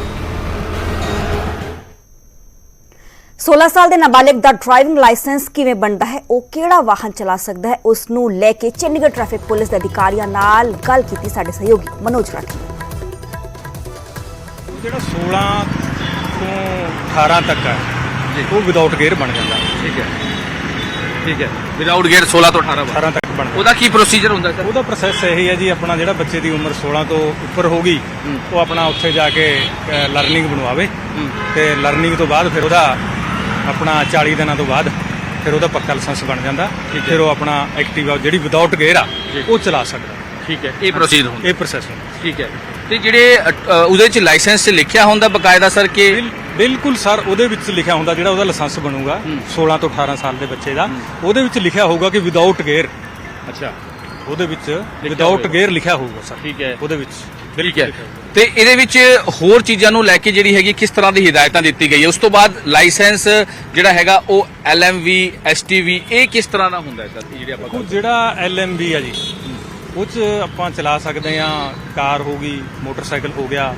16 ਸਾਲ ਦੇ ਨਾਬਾਲਿਗ ਦਾ ਡਰਾਈਵਿੰਗ ਲਾਇਸੈਂਸ ਕਿਵੇਂ ਬਣਦਾ ਹੈ ਉਹ ਕਿਹੜਾ ਵਾਹਨ ਚਲਾ ਸਕਦਾ ਹੈ ਉਸ ਨੂੰ ਲੈ ਕੇ ਚੰਡੀਗੜ੍ਹ ਟ੍ਰੈਫਿਕ ਪੁਲਿਸ ਦੇ ਅਧਿਕਾਰੀਆਂ ਨਾਲ ਗੱਲ ਕੀਤੀ ਸਾਡੇ ਸਹਿਯੋਗੀ ਮਨੋਜ ਰਾਠੀ ਜਿਹੜਾ 16 ਤੋਂ 18 ਤੱਕ ਹੈ ਉਹ ਵਿਦਆਊਟ ਗੇਅਰ ਬਣ ਜਾਂਦਾ। ਠੀਕ ਹੈ। ਠੀਕ ਹੈ। ਵਿਦਆਊਟ ਗੇਅਰ 16 ਤੋਂ 18 18 ਤੱਕ ਬਣ ਉਹਦਾ ਕੀ ਪ੍ਰੋਸੀਜਰ ਹੁੰਦਾ ਸਰ? ਉਹਦਾ ਪ੍ਰੋਸੈਸ ਇਹੀ ਹੈ ਜੀ ਆਪਣਾ ਜਿਹੜਾ ਬੱਚੇ ਦੀ ਉਮਰ 16 ਤੋਂ ਉੱਪਰ ਹੋਗੀ ਉਹ ਆਪਣਾ ਉੱਥੇ ਜਾ ਕੇ ਲਰਨਿੰਗ ਬਣਵਾਵੇ। ਤੇ ਲਰਨਿੰਗ ਤੋਂ ਬਾਅਦ ਫਿਰ ਉਹਦਾ ਆਪਣਾ 40 ਦਿਨਾਂ ਤੋਂ ਬਾਅਦ ਫਿਰ ਉਹਦਾ ਪੱਕਾ ਲਾਇਸੈਂਸ ਬਣ ਜਾਂਦਾ। ਫਿਰ ਉਹ ਆਪਣਾ ਐਕਟਿਵਾ ਜਿਹੜੀ ਵਿਦਆਊਟ ਗੇਅਰ ਆ ਉਹ ਚਲਾ ਸਕਦਾ। ਠੀਕ ਹੈ। ਇਹ ਪ੍ਰੋਸੀਜਰ ਹੁੰਦਾ। ਇਹ ਪ੍ਰੋਸੈਸ ਹੁੰਦਾ। ਠੀਕ ਹੈ। ਤੇ ਜਿਹੜੇ ਉਹਦੇ ਚ ਲਾਇਸੈਂਸ 'ਚ ਲਿਖਿਆ ਹੁੰਦਾ ਬਕਾਇਦਾ ਸਰ ਕਿ ਬਿਲਕੁਲ ਸਰ ਉਹਦੇ ਵਿੱਚ ਲਿਖਿਆ ਹੁੰਦਾ ਜਿਹੜਾ ਉਹਦਾ ਲਾਇਸੈਂਸ ਬਣੂਗਾ 16 ਤੋਂ 18 ਸਾਲ ਦੇ ਬੱਚੇ ਦਾ। ਉਹਦੇ ਵਿੱਚ ਲਿਖਿਆ ਹੋਊਗਾ ਕਿ ਵਿਦਆਊਟ ਗੇਅਰ ਅੱਛਾ। ਉਹਦੇ ਵਿੱਚ ਵਿਦਆਊਟ ਗੇਅਰ ਲਿਖਿਆ ਹੋਊਗਾ ਸਰ। ਠੀਕ ਹੈ। ਉਹਦੇ ਵਿੱਚ। ਠੀਕ ਹੈ। ਤੇ ਇਹਦੇ ਵਿੱਚ ਹੋਰ ਚੀਜ਼ਾਂ ਨੂੰ ਲੈ ਕੇ ਜਿਹੜੀ ਹੈਗੀ ਕਿਸ ਤਰ੍ਹਾਂ ਦੀ ਹਦਾਇਤਾਂ ਦਿੱਤੀ ਗਈ ਹੈ? ਉਸ ਤੋਂ ਬਾਅਦ ਲਾਇਸੈਂਸ ਜਿਹੜਾ ਹੈਗਾ ਉਹ ਐਲਐਮਵੀ ਐਸਟੀਵੀ ਇਹ ਕਿਸ ਤਰ੍ਹਾਂ ਦਾ ਹੁੰਦਾ ਹੈ ਸਰ? ਜਿਹੜੇ ਆਪਾਂ ਜਿਹੜਾ ਐਲਐਮਬੀ ਆ ਜੀ ਉਹ 'ਚ ਆਪਾਂ ਚਲਾ ਸਕਦੇ ਆ ਕਾਰ ਹੋ ਗਈ ਮੋਟਰਸਾਈਕਲ ਹੋ ਗਿਆ